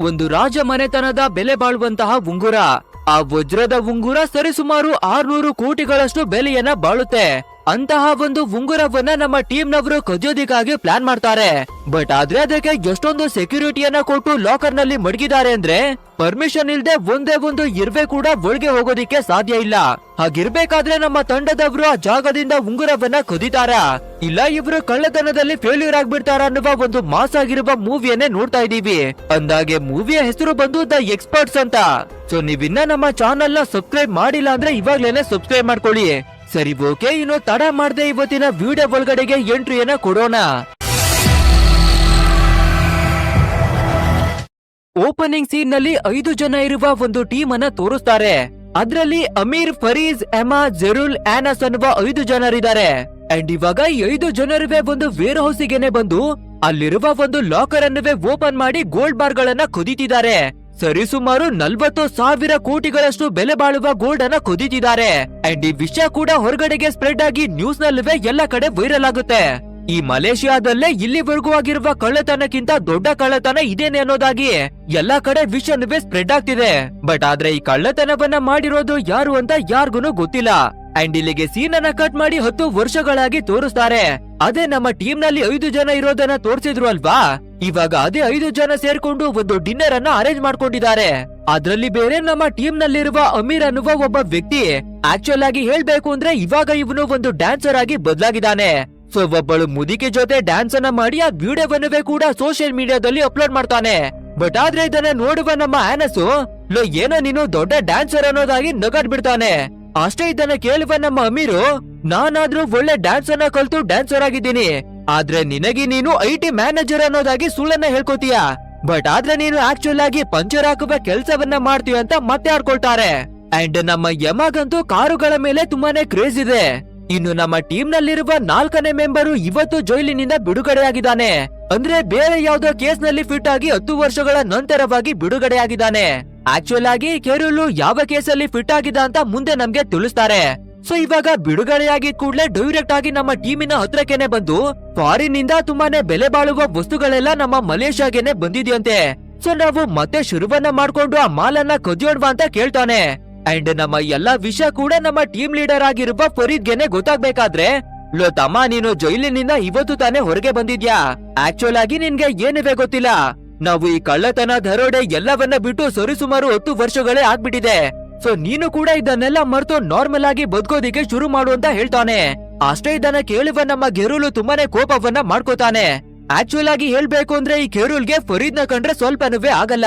ಒಂದು ರಾಜ ಮನೆತನದ ಬೆಲೆ ಬಾಳುವಂತಹ ಉಂಗುರ. ಆ ವಜ್ರದ ಉಂಗುರ ಸರಿಸುಮಾರು ಆರ್ನೂರು ಕೋಟಿಗಳಷ್ಟು ಬೆಲೆಯನ್ನ ಬಾಳುತ್ತೆ. ಅಂತಹ ಒಂದು ಉಂಗುರವನ್ನ ನಮ್ಮ ಟೀಮ್ ನವರು ಕದಿಯೋದಿಕ್ಕಾಗಿ ಪ್ಲಾನ್ ಮಾಡ್ತಾರೆ. ಬಟ್ ಆದ್ರೆ ಅದಕ್ಕೆ ಎಷ್ಟೊಂದು ಸೆಕ್ಯೂರಿಟಿಯನ್ನ ಕೊಟ್ಟು ಲಾಕರ್ನಲ್ಲಿ ಮಡಗಿದ್ದಾರೆ ಅಂದ್ರೆ ಪರ್ಮಿಷನ್ ಇಲ್ದೆ ಒಂದೇ ಒಂದು ಇರ್ವೆ ಕೂಡ ಒಳಗೆ ಹೋಗೋದಿಕ್ಕೆ ಸಾಧ್ಯ ಇಲ್ಲ. ಹಾಗಿರ್ಬೇಕಾದ್ರೆ ನಮ್ಮ ತಂಡದವರು ಆ ಜಾಗದಿಂದ ಉಂಗುರವನ್ನ ಕದಿತಾರ ಇಲ್ಲ, ಇವರು ಕಳ್ಳತನದಲ್ಲಿ ಫೇಲ್ಯೂರ್ ಆಗ್ಬಿಡ್ತಾರ ಅನ್ನುವ ಒಂದು ಮಾಸ್ ಆಗಿರುವ ಮೂವಿಯನ್ನೇ ನೋಡ್ತಾ ಇದೀವಿ ಅಂದಾಗೆ ಮೂವಿಯ ಹೆಸರು ಬಂದು ದ ಎಕ್ಸ್ಪರ್ಟ್ಸ್ ಅಂತ. ಸೊ ನೀವಿನ್ನ ನಮ್ಮ ಚಾನೆಲ್ನ ಸಬ್ಸ್ಕ್ರೈಬ್ ಮಾಡಿಲ್ಲ ಅಂದ್ರೆ ಇವಾಗ್ಲೇನೆ ಸಬ್ಸ್ಕ್ರೈಬ್ ಮಾಡ್ಕೊಳ್ಳಿ. ಸರಿ ಓಕೆ ಇನ್ನು ತಡ ಮಾಡದೆ ಇವತ್ತಿನ ವಿಡಿಯೋ ಒಳಗಡೆಗೆ ಎಂಟ್ರಿಯನ್ನ ಕೊಡೋಣ. ಓಪನಿಂಗ್ ಸೀನ್ನಲ್ಲಿ ಐದು ಜನ ಇರುವ ಒಂದು ಟೀಮ್ ಅನ್ನ ತೋರಿಸ್ತಾರೆ. ಅದರಲ್ಲಿ ಅಮೀರ್, ಫರೀಜ್, ಎಮಾ, ಜೆರುಲ್, ಆನಸ್ ಅನ್ನುವ ಐದು ಜನರಿದ್ದಾರೆ. ಅಂಡ್ ಇವಾಗ ಐದು ಜನರುವೆ ಒಂದು ವೇರ್ ಹೌಸಿಗೆನೆ ಬಂದು, ಅಲ್ಲಿರುವ ಒಂದು ಲಾಕರ್ ಅನ್ನುವೆ ಓಪನ್ ಮಾಡಿ ಗೋಲ್ಡ್ ಬಾರ್ ಗಳನ್ನ ಕುದಿತಿದ್ದಾರೆ. ಸರಿಸುಮಾರು ನಲ್ವತ್ತು ಸಾವಿರ ಕೋಟಿಗಳಷ್ಟು ಬೆಲೆ ಬಾಳುವ ಗೋಲ್ಡ್ ಅನ್ನ ಕುದಿತಿದ್ದಾರೆ ಅಂಡ್ ಈ ವಿಷಯ ಕೂಡ ಹೊರಗಡೆಗೆ ಸ್ಪ್ರೆಡ್ ಆಗಿ ನ್ಯೂಸ್ ನಲ್ಲಿವೇ, ಎಲ್ಲ ಕಡೆ ವೈರಲ್ ಆಗುತ್ತೆ. ಈ ಮಲೇಷಿಯಾದಲ್ಲೇ ಇಲ್ಲಿವರೆಗೂ ಆಗಿರುವ ಕಳ್ಳತನಕ್ಕಿಂತ ದೊಡ್ಡ ಕಳ್ಳತನ ಇದೇನೆ ಅನ್ನೋದಾಗಿ ಎಲ್ಲಾ ಕಡೆ ವಿಷಯನುವೆ ಸ್ಪ್ರೆಡ್ ಆಗ್ತಿದೆ. ಬಟ್ ಆದ್ರೆ ಈ ಕಳ್ಳತನವನ್ನ ಮಾಡಿರೋದು ಯಾರು ಅಂತ ಯಾರಿಗೂ ಗೊತ್ತಿಲ್ಲ. ಅಂಡ್ ಇಲ್ಲಿಗೆ ಸೀನ್ ಅನ್ನ ಕಟ್ ಮಾಡಿ ಹತ್ತು ವರ್ಷಗಳಾಗಿ ತೋರಿಸ್ತಾರೆ. ಅದೇ ನಮ್ಮ ಟೀಮ್ನಲ್ಲಿ ಐದು ಜನ ಇರೋದನ್ನ ತೋರಿಸಿದ್ರು ಅಲ್ವಾ? ಇವಾಗ ಅದೇ ಐದು ಜನ ಸೇರ್ಕೊಂಡು ಒಂದು ಡಿನ್ನರ್ ಅನ್ನ ಅರೇಂಜ್ ಮಾಡ್ಕೊಂಡಿದ್ದಾರೆ. ಅದ್ರಲ್ಲಿ ಬೇರೆ ನಮ್ಮ ಟೀಮ್ ನಲ್ಲಿರುವ ಅಮೀರ್ ಅನ್ನುವ ಒಬ್ಬ ವ್ಯಕ್ತಿ ಆಕ್ಚುಲ್ ಆಗಿ ಹೇಳ್ಬೇಕು ಅಂದ್ರೆ ಇವಾಗ ಇವನು ಒಂದು ಡ್ಯಾನ್ಸರ್ ಆಗಿ ಬದಲಾಗಿದ್ದಾನೆ. ಸೊ ಒಬ್ಬಳು ಮುದಿಕೆ ಜೊತೆ ಡ್ಯಾನ್ಸ್ ಅನ್ನ ಮಾಡಿ ಆ ವಿಡಿಯೋವನ್ನುವೆ ಕೂಡ ಸೋಷಿಯಲ್ ಮೀಡಿಯಾದಲ್ಲಿ ಅಪ್ಲೋಡ್ ಮಾಡ್ತಾನೆ. ಬಟ್ ಆದ್ರೆ ಇದನ್ನ ನೋಡುವ ನಮ್ಮ ಆನಸು, ಲೋ, ಏನೋ ನೀನು ದೊಡ್ಡ ಡ್ಯಾನ್ಸರ್ ಅನ್ನೋದಾಗಿ ನಗಾಡ್ ಬಿಡ್ತಾನೆ ಅಷ್ಟೇ ಇದನ್ನ ಕೇಳುವ ನಮ್ಮ ಅಮೀರು. ನಾನಾದ್ರೂ ಒಳ್ಳೆ ಡ್ಯಾನ್ಸ್ ಅನ್ನ ಕಲ್ತು ಡ್ಯಾನ್ಸರ್ ಆಗಿದ್ದೀನಿ. ಆದ್ರೆ ನಿನಗೆ ನೀನು ಐ ಟಿ ಮ್ಯಾನೇಜರ್ ಅನ್ನೋದಾಗಿ ಸುಳ್ಳನ್ನ ಹೇಳ್ಕೊತೀಯ? ಬಟ್ ಆದ್ರೆ ನೀನು ಆಕ್ಚುಲ್ ಆಗಿ ಪಂಚರ್ ಹಾಕುವ ಕೆಲ್ಸವನ್ನ ಮಾಡ್ತೀಯ ಅಂತ ಮತ್ತೆ ಆಡ್ಕೊಳ್ತಾರೆ. ಅಂಡ್ ನಮ್ಮ ಯಮಗಂತೂ ಕಾರುಗಳ ಮೇಲೆ ತುಂಬಾನೇ ಕ್ರೇಜ್ ಇದೆ. ಇನ್ನು ನಮ್ಮ ಟೀಮ್ ನಲ್ಲಿರುವ ನಾಲ್ಕನೇ ಮೆಂಬರು ಇವತ್ತು ಜೈಲಿನಿಂದ ಬಿಡುಗಡೆಯಾಗಿದ್ದಾನೆ. ಅಂದ್ರೆ ಬೇರೆ ಯಾವ್ದೋ ಕೇಸ್ನಲ್ಲಿ ಫಿಟ್ ಆಗಿ ಹತ್ತು ವರ್ಷಗಳ ನಂತರವಾಗಿ ಬಿಡುಗಡೆಯಾಗಿದ್ದಾನೆ. ಆಕ್ಚುಲ್ ಆಗಿ ಕೆರುಲು ಯಾವ ಕೇಸಲ್ಲಿ ಫಿಟ್ ಆಗಿದೆ ಅಂತ ಮುಂದೆ ನಮ್ಗೆ ತಿಳಿಸ್ತಾರೆ. ಸೊ ಇವಾಗ ಬಿಡುಗಡೆಯಾಗಿ ಕೂಡಲೇ ಡೈರೆಕ್ಟ್ ಆಗಿ ನಮ್ಮ ಟೀಮಿನ ಹತ್ರಕ್ಕೆನೆ ಬಂದು ಫಾರಿನ್ನಿಂದ ತುಂಬಾನೇ ಬೆಲೆ ಬಾಳುವ ವಸ್ತುಗಳೆಲ್ಲ ನಮ್ಮ ಮಲೇಷ್ಯಾಗೆನೆ ಬಂದಿದ್ಯಂತೆ. ಸೊ ನಾವು ಮತ್ತೆ ಶುರುವನ್ನ ಮಾಡ್ಕೊಂಡು ಆ ಮಾಲನ್ನ ಕದಿಯೋಣವಾ ಅಂತ ಕೇಳ್ತಾನೆ. ಅಂಡ್ ನಮ್ಮ ಎಲ್ಲಾ ವಿಷಯ ಕೂಡ ನಮ್ಮ ಟೀಮ್ ಲೀಡರ್ ಆಗಿರುವ ಫರೀದ್ಗೆನೆ ಗೊತ್ತಾಗ್ಬೇಕಾದ್ರೆ, ಲೋ ತಮ್ಮ ನೀನು ಜೈಲಿನಿಂದ ಇವತ್ತು ತಾನೇ ಹೊರಗೆ ಬಂದಿದ್ಯಾ? ಆಕ್ಚುಲ್ ಆಗಿ ನಿನ್ಗೆ ಏನಿವೆ ಗೊತ್ತಿಲ್ಲ? ನಾವು ಈ ಕಳ್ಳತನ ದರೋಡೆ ಎಲ್ಲವನ್ನ ಬಿಟ್ಟು ಸರಿಸುಮಾರು ಹತ್ತು ವರ್ಷಗಳೇ ಆಗ್ಬಿಟ್ಟಿದೆ. ಸೊ ನೀನು ಕೂಡ ಇದನ್ನೆಲ್ಲ ಮರೆತು ನಾರ್ಮಲ್ ಆಗಿ ಬದುಕೋದಿಕ್ಕೆ ಶುರು ಮಾಡು ಅಂತ ಹೇಳ್ತಾನೆ. ಅಷ್ಟೇ ಇದನ್ನ ಕೇಳುವ ನಮ್ಮ ಗೆರೂಲು ತುಂಬಾನೇ ಕೋಪವನ್ನ ಮಾಡ್ಕೋತಾನೆ. ಆಕ್ಚುಲ್ ಆಗಿ ಹೇಳ್ಬೇಕು ಅಂದ್ರೆ ಈ ಕೆರುಲ್ಗೆ ಫರೀದ್ನ ಕಂಡ್ರೆ ಸ್ವಲ್ಪನುವೆ ಆಗಲ್ಲ.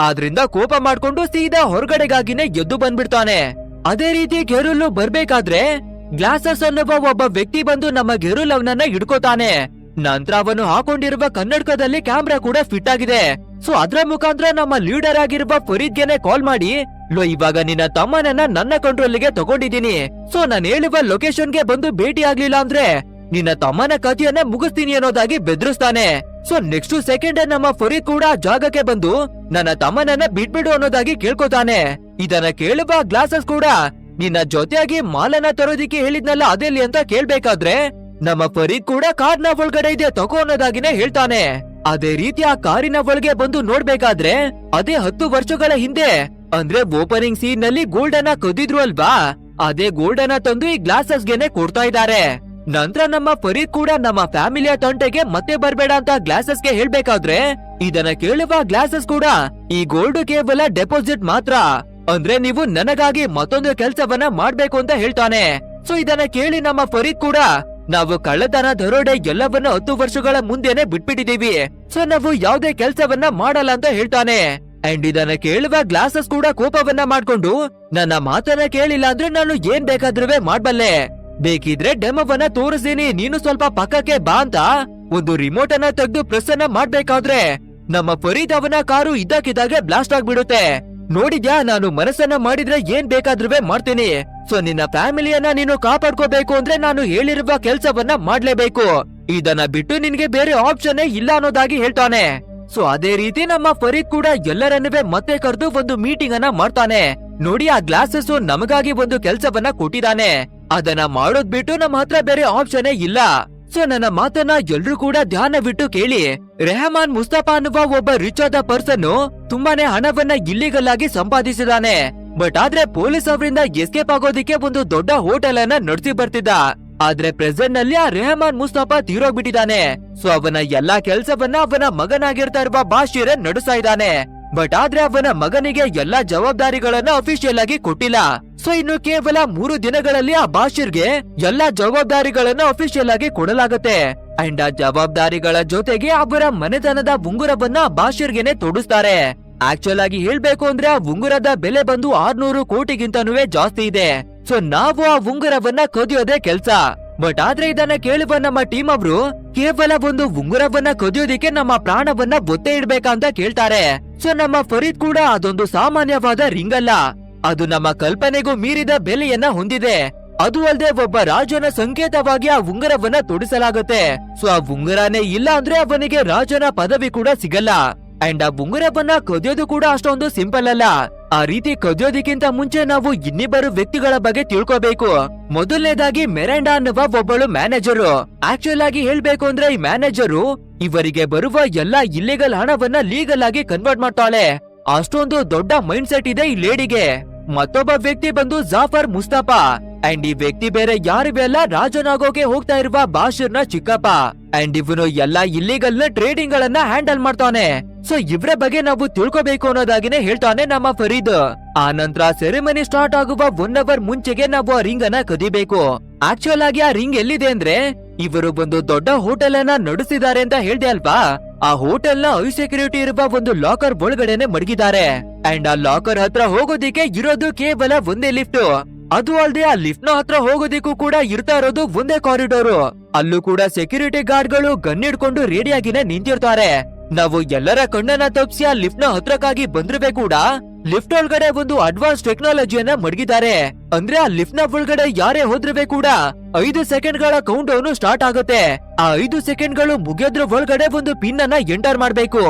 ಆದ್ರಿಂದ ಕೋಪ ಮಾಡ್ಕೊಂಡು ಸೀದಾ ಹೊರಗಡೆಗಾಗಿನೇ ಎದ್ದು ಬಂದ್ಬಿಡ್ತಾನೆ. ಅದೇ ರೀತಿ ಗೆರೂಲು ಬರ್ಬೇಕಾದ್ರೆ ಗ್ಲಾಸಸ್ ಅನ್ನುವ ಒಬ್ಬ ವ್ಯಕ್ತಿ ಬಂದು ನಮ್ಮ ಗೆರೂಲ್ ಅವನನ್ನ ಹಿಡ್ಕೋತಾನೆ. ನಂತರ ಅವನು ಹಾಕೊಂಡಿರುವ ಕನ್ನಡಕದಲ್ಲಿ ಕ್ಯಾಮ್ರಾ ಕೂಡ ಫಿಟ್ ಆಗಿದೆ. ಸೊ, ಅದ್ರ ಮುಖಾಂತರ ನಮ್ಮ ಲೀಡರ್ ಆಗಿರುವ ಫರೀದ್ಗೆನೆ ಕಾಲ್ ಮಾಡಿ, ಲೋ, ಇವಾಗ ನಿನ್ನ ತಮ್ಮನನ್ನ ನನ್ನ ಕಂಟ್ರೋಲ್ಗೆ ತಗೊಂಡಿದ್ದೀನಿ. ಸೊ, ನಾನು ಹೇಳುವ ಲೊಕೇಶನ್ಗೆ ಬಂದು ಭೇಟಿ ಆಗ್ಲಿಲ್ಲ ಅಂದ್ರೆ ನಿನ್ನ ತಮ್ಮನ ಕಥೆಯನ್ನ ಮುಗಿಸ್ತೀನಿ ಅನ್ನೋದಾಗಿ ಬೆದರಿಸ್ತಾನೆ. ಸೊ ನೆಕ್ಸ್ಟ್ ಸೆಕೆಂಡ್ ನಮ್ಮ ಫರೀದ್ ಕೂಡ ಜಾಗಕ್ಕೆ ಬಂದು ನನ್ನ ತಮ್ಮನನ್ನ ಬಿಟ್ಬಿಡು ಅನ್ನೋದಾಗಿ ಕೇಳ್ಕೊತಾನೆ. ಇದನ್ನ ಕೇಳುವ ಗ್ಲಾಸಸ್ ಕೂಡ ನಿನ್ನ ಜೊತೆಯಾಗಿ ಮಾಲನ ತರೋದಿಕ್ಕೆ ಹೇಳಿದ್ನಲ್ಲ, ಅದೆಲ್ಲಿ ಅಂತ ಕೇಳ್ಬೇಕಾದ್ರೆ ನಮ್ಮ ಫರೀದ್ ಕೂಡ ಕಾರ್ನ ಒಳಗಡೆ ಇದೆ, ತಗೋ ಅನ್ನೋದಾಗಿನೇ ಹೇಳ್ತಾನೆ. ಅದೇ ರೀತಿ ಆ ಕಾರಿನ ಒಳಗೆ ಬಂದು ನೋಡ್ಬೇಕಾದ್ರೆ ಅದೇ ಹತ್ತು ವರ್ಷಗಳ ಹಿಂದೆ, ಅಂದ್ರೆ ಓಪನಿಂಗ್ ಸೀನ್ನಲ್ಲಿ ಗೋಲ್ಡ್ ಅನ್ನ ಕದಿದ್ರು ಅಲ್ವಾ? ಅದೇ ಗೋಲ್ಡ್ ಅನ್ನ ತಂದು ಈ ಗ್ಲಾಸಸ್ ಗೆನೆ ಕೊಡ್ತಾ ಇದ್ದಾರೆ. ನಂತರ ನಮ್ಮ ಫರೀದ್ ಕೂಡ ನಮ್ಮ ಫ್ಯಾಮಿಲಿಯ ತಂಟೆಗೆ ಮತ್ತೆ ಬರ್ಬೇಡ ಅಂತ ಗ್ಲಾಸಸ್ಗೆ ಹೇಳ್ಬೇಕಾದ್ರೆ, ಇದನ್ನ ಕೇಳುವ ಗ್ಲಾಸಸ್ ಕೂಡ ಈ ಗೋಲ್ಡ್ ಕೇವಲ ಡೆಪಾಸಿಟ್ ಮಾತ್ರ. ಅಂದ್ರೆ ನೀವು ನನಗಾಗಿ ಮತ್ತೊಂದು ಕೆಲಸವನ್ನ ಮಾಡ್ಬೇಕು ಅಂತ ಹೇಳ್ತಾನೆ. ಸೊ ಇದನ್ನ ಕೇಳಿ ನಮ್ಮ ಫರೀದ್ ಕೂಡ ನಾವು ಕಳ್ಳತನ ದರೋಡೆ ಎಲ್ಲವನ್ನ ಹತ್ತು ವರ್ಷಗಳ ಮುಂದೆನೆ ಬಿಟ್ಬಿಟ್ಟಿದೀವಿ ಸೊ ನಾವು ಯಾವ್ದೇ ಕೆಲ್ಸವನ್ನ ಮಾಡಲ್ಲ ಅಂತ ಹೇಳ್ತಾನೆ. ಅಂಡ್ ಇದನ್ನ ಕೇಳುವ ಗ್ಲಾಸಸ್ ಕೂಡ ಕೋಪವನ್ನ ಮಾಡ್ಕೊಂಡು, ನನ್ನ ಮಾತನ್ನ ಕೇಳಿಲ್ಲ ಅಂದ್ರೆ ನಾನು ಏನ್ ಬೇಕಾದ್ರೂ ಮಾಡ್ಬಲ್ಲೆ. ಬೇಕಿದ್ರೆ ಡೆಮೋವನ್ನ ತೋರಿಸ್ತೀನಿ, ನೀನು ಸ್ವಲ್ಪ ಪಕ್ಕಕ್ಕೆ ಬಾ ಅಂತ ಒಂದು ರಿಮೋಟ್ ಅನ್ನ ತೆಗೆದು ಪ್ರೆಸ್ ಅನ್ನ ಮಾಡ್ಬೇಕಾದ್ರೆ, ನಮ್ಮ ಫರೀದ್ ಕಾರು ಇದ್ದಕ್ಕಿದ್ದಾಗೆ ಬ್ಲಾಸ್ಟ್ ಆಗ್ಬಿಡುತ್ತೆ. ನೋಡಿದ್ಯಾ, ನಾನು ಮನಸ್ಸನ್ನ ಮಾಡಿದ್ರೆ ಏನ್ ಬೇಕಾದ್ರೂ ಮಾಡ್ತೀನಿ. ಸೊ, ನಿನ್ನ ಫ್ಯಾಮಿಲಿಯನ್ನ ನೀನು ಕಾಪಾಡ್ಕೋಬೇಕು ಅಂದ್ರೆ ನಾನು ಹೇಳಿರುವ ಕೆಲ್ಸವನ್ನ ಮಾಡ್ಲೇಬೇಕು. ಇದನ್ನ ಬಿಟ್ಟು ನಿನ್ಗೆ ಬೇರೆ ಆಪ್ಷನ್ ಇಲ್ಲ ಅನ್ನೋದಾಗಿ ಹೇಳ್ತಾನೆ. ಸೊ, ಅದೇ ರೀತಿ ನಮ್ಮ ಫರೀದ್ ಕೂಡ ಎಲ್ಲರನ್ನುವೆ ಮತ್ತೆ ಕರೆದು ಒಂದು ಮೀಟಿಂಗ್ ಅನ್ನ ಮಾಡ್ತಾನೆ. ನೋಡಿ, ಆ ಗ್ಲಾಸಸ್ ನಮಗಾಗಿ ಒಂದು ಕೆಲ್ಸವನ್ನ ಕೊಟ್ಟಿದ್ದಾನೆ. ಅದನ್ನ ಮಾಡೋದ್ ಬಿಟ್ಟು ನಮ್ಮ ಹತ್ರ ಬೇರೆ ಆಪ್ಷನ್ ಇಲ್ಲ. ಸೊ ನನ್ನ ಮಾತನ್ನ ಎಲ್ರೂ ಕೂಡ ಧ್ಯಾನವಿಟ್ಟು ಕೇಳಿ. ರೆಹಮಾನ್ ಮುಸ್ತಫಾ ಅನ್ನುವ ಒಬ್ಬ ರಿಚ್ ಆದ ಪರ್ಸನ್ ತುಂಬಾನೇ ಹಣವನ್ನ ಇಲ್ಲಿಗಲ್ ಆಗಿ ಸಂಪಾದಿಸಿದಾನೆ. ಬಟ್ ಆದ್ರೆ ಪೊಲೀಸ್ ಅವರಿಂದ ಎಸ್ಕೇಪ್ ಆಗೋದಿಕ್ಕೆ ಒಂದು ದೊಡ್ಡ ಹೋಟೆಲ್ ಅನ್ನ ನಡೆಸಿ ಬರ್ತಿದ್ದ. ಆದ್ರೆ ಪ್ರೆಸೆಂಟ್ನಲ್ಲಿ ಆ ರೆಹಮಾನ್ ಮುಸ್ತಫಾ ತೀರೋಗ್ಬಿಟ್ಟಿದ್ದಾನೆ. ಸೊ ಅವನ ಎಲ್ಲಾ ಕೆಲಸವನ್ನ ಅವನ ಮಗನಾಗಿರ್ತಾ ಇರುವ ಬಾಷೀರ್ ನಡೆಸ್ತಾ ಇದ್ದಾನೆ. ಬಟ್ ಆದ್ರೆ ಅವನ ಮಗನಿಗೆ ಎಲ್ಲಾ ಜವಾಬ್ದಾರಿಗಳನ್ನ ಅಫಿಷಿಯಲ್ ಆಗಿ ಕೊಟ್ಟಿಲ್ಲ. ಸೊ ಇನ್ನು ಕೇವಲ ಮೂರು ದಿನಗಳಲ್ಲಿ ಆ ಬಾಷಿರ್ಗೆ ಎಲ್ಲಾ ಜವಾಬ್ದಾರಿಗಳನ್ನ ಅಫಿಷಿಯಲ್ ಆಗಿ ಕೊಡಲಾಗುತ್ತೆ. ಅಂಡ್ ಆ ಜವಾಬ್ದಾರಿಗಳ ಜೊತೆಗೆ ಅವರ ಮನೆತನದ ಉಂಗುರವನ್ನ ಬಾಷಿರ್ಗೆನೆ ತೊಡಿಸ್ತಾರೆ. ಆಕ್ಚುಲ್ ಆಗಿ ಹೇಳ್ಬೇಕು ಅಂದ್ರೆ ಆ ಉಂಗುರದ ಬೆಲೆ ಬಂದು ಆರ್ನೂರು ಕೋಟಿಗಿಂತನೂ ಜಾಸ್ತಿ ಇದೆ. ಸೊ ನಾವು ಆ ಉಂಗುರವನ್ನ ಕದಿಯೋದೇ ಕೆಲ್ಸ. ಬಟ್ ಆದ್ರೆ ಇದನ್ನ ಕೇಳುವ ನಮ್ಮ ಟೀಮ್ ಅವರು ಕೇವಲ ಒಂದು ಉಂಗುರವನ್ನ ಕದಿಯೋದಿಕ್ಕೆ ನಮ್ಮ ಪ್ರಾಣವನ್ನ ಒತ್ತೆ ಇಡ್ಬೇಕಂತ ಕೇಳ್ತಾರೆ. ಸೊ ನಮ್ಮ ಫರೀದ್ ಕೂಡ ಅದೊಂದು ಸಾಮಾನ್ಯವಾದ ರಿಂಗ್ ಅಲ್ಲ. ಅದು ನಮ್ಮ ಕಲ್ಪನೆಗೂ ಮೀರಿದ ಬೆಲೆಯನ್ನ ಹೊಂದಿದೆ. ಅದು ಅಲ್ಲದೆ ಒಬ್ಬ ರಾಜನ ಸಂಕೇತವಾಗಿ ಆ ಉಂಗುರವನ್ನ ತೊಡಿಸಲಾಗುತ್ತೆ. ಸೊ ಆ ಉಂಗುರನೇ ಇಲ್ಲ ಅಂದ್ರೆ ಅವನಿಗೆ ರಾಜನ ಪದವಿ ಕೂಡ ಸಿಗಲ್ಲ. ಅಂಡ್ ಆ ಉಂಗುರವನ್ನ ಕದಿಯೋದು ಕೂಡ ಅಷ್ಟೊಂದು ಸಿಂಪಲ್ ಅಲ್ಲ. ಆ ರೀತಿ ಕದಿಯೋದಕ್ಕಿಂತ ಮುಂಚೆ ನಾವು ಇನ್ನಿಬ್ಬರು ವ್ಯಕ್ತಿಗಳ ಬಗ್ಗೆ ತಿಳ್ಕೋಬೇಕು. ಮೊದಲನೇದಾಗಿ ಮೆರೆಂಡಾ ಅನ್ನುವ ಒಬ್ಬಳು ಮ್ಯಾನೇಜರು ಆಕ್ಚುಲ್ ಆಗಿ ಹೇಳ್ಬೇಕು ಅಂದ್ರೆ ಈ ಮ್ಯಾನೇಜರು ಇವರಿಗೆ ಬರುವ ಎಲ್ಲಾ ಇಲ್ಲಿಗಲ್ ಹಣವನ್ನ ಲೀಗಲ್ ಆಗಿ ಕನ್ವರ್ಟ್ ಮಾಡ್ತಾಳೆ. ಅಷ್ಟೊಂದು ದೊಡ್ಡ ಮೈಂಡ್ ಸೆಟ್ ಇದೆ ಈ ಲೇಡಿಗೆ ಮತ್ತೊಬ್ಬ ವ್ಯಕ್ತಿ ಬಂದು ಜಾಫರ್ ಮುಸ್ತಫಾ. ಅಂಡ್ ಈ ವ್ಯಕ್ತಿ ಬೇರೆ ಯಾರಿವೆಲ್ಲ ರಾಜನಾಗೋಕೆ ಹೋಗ್ತಾ ಇರುವ ಬಾಷರ್ನ ಚಿಕ್ಕಪ್ಪ. ಅಂಡ್ ಇವನು ಎಲ್ಲಾ ಇಲ್ಲಿಗಲ್ ಟ್ರೇಡಿಂಗ್ ಗಳನ್ನ ಹ್ಯಾಂಡಲ್ ಮಾಡ್ತಾನೆ. ಸೊ ಇವ್ರ ಬಗ್ಗೆ ನಾವು ತಿಳ್ಕೋಬೇಕು ಅನ್ನೋದಾಗಿನೇ ಹೇಳ್ತಾನೆ ನಮ್ಮ ಫರೀದ್. ಆ ನಂತರ ಸೆರೆಮನಿ ಸ್ಟಾರ್ಟ್ ಆಗುವ ಒನ್ ಅವರ್ ಮುಂಚೆಗೆ ನಾವು ಆ ರಿಂಗ್ ಅನ್ನ ಕದಿಬೇಕು. ಆಕ್ಚುಲ್ ಆಗಿ ಆ ರಿಂಗ್ ಎಲ್ಲಿದೆ ಅಂದ್ರೆ, ಇವರು ಒಂದು ದೊಡ್ಡ ಹೋಟೆಲ್ ಅನ್ನ ನಡೆಸಿದ್ದಾರೆ ಅಂತ ಹೇಳ್ದೆ ಅಲ್ವಾ? ಆ ಹೋಟೆಲ್ನ ಹೈ ಸೆಕ್ಯೂರಿಟಿ ಇರುವ ಒಂದು ಲಾಕರ್ ಒಳಗಡೆನೆ ಮಡಗಿದ್ದಾರೆ. ಅಂಡ್ ಆ ಲಾಕರ್ ಹತ್ರ ಹೋಗೋದಿಕ್ಕೆ ಇರೋದು ಕೇವಲ ಒಂದೇ ಲಿಫ್ಟ್ ಅದು ಅಲ್ಲದೆ ಆ ಲಿಫ್ಟ್ನ ಹತ್ರ ಹೋಗೋದಿಕ್ಕೂ ಕೂಡ ಇರ್ತಾ ಇರೋದು ಒಂದೇ ಕಾರಿಡೋರು ಅಲ್ಲೂ ಕೂಡ ಸೆಕ್ಯೂರಿಟಿ ಗಾರ್ಡ್ಗಳು ಗನ್ ಹಿಡ್ಕೊಂಡು ರೆಡಿಯಾಗಿನೇ ನಿಂತಿರ್ತಾರೆ. ನಾವು ಎಲ್ಲರ ಕಣ್ಣನ್ನ ತಪ್ಪಿಸಿ ಆ ಲಿಫ್ಟ್ನ ಹತ್ರಕ್ಕಾಗಿ ಬಂದ್ರೆ ಕೂಡ. ಲಿಫ್ಟ್ ಒಳಗಡೆ ಒಂದು ಅಡ್ವಾನ್ಸ್ ಟೆಕ್ನಾಲಜಿಯನ್ನ ಮಡಗಿದ್ದಾರೆ. ಅಂದ್ರೆ ಆ ಲಿಫ್ಟ್ನ ಒಳಗಡೆ ಯಾರೇ ಹೋದ್ರೆ ಕೂಡ ಐದು ಸೆಕೆಂಡ್ಗಳ ಕೌಂಟ್ ಡೌನ್ ಸ್ಟಾರ್ಟ್ ಆಗುತ್ತೆ. ಆ ಐದು ಸೆಕೆಂಡ್ಗಳು ಮುಗಿಯೋದ್ರ ಒಳಗಡೆ ಒಂದು ಪಿನ್ ಅನ್ನ ಎಂಟರ್ ಮಾಡ್ಬೇಕು.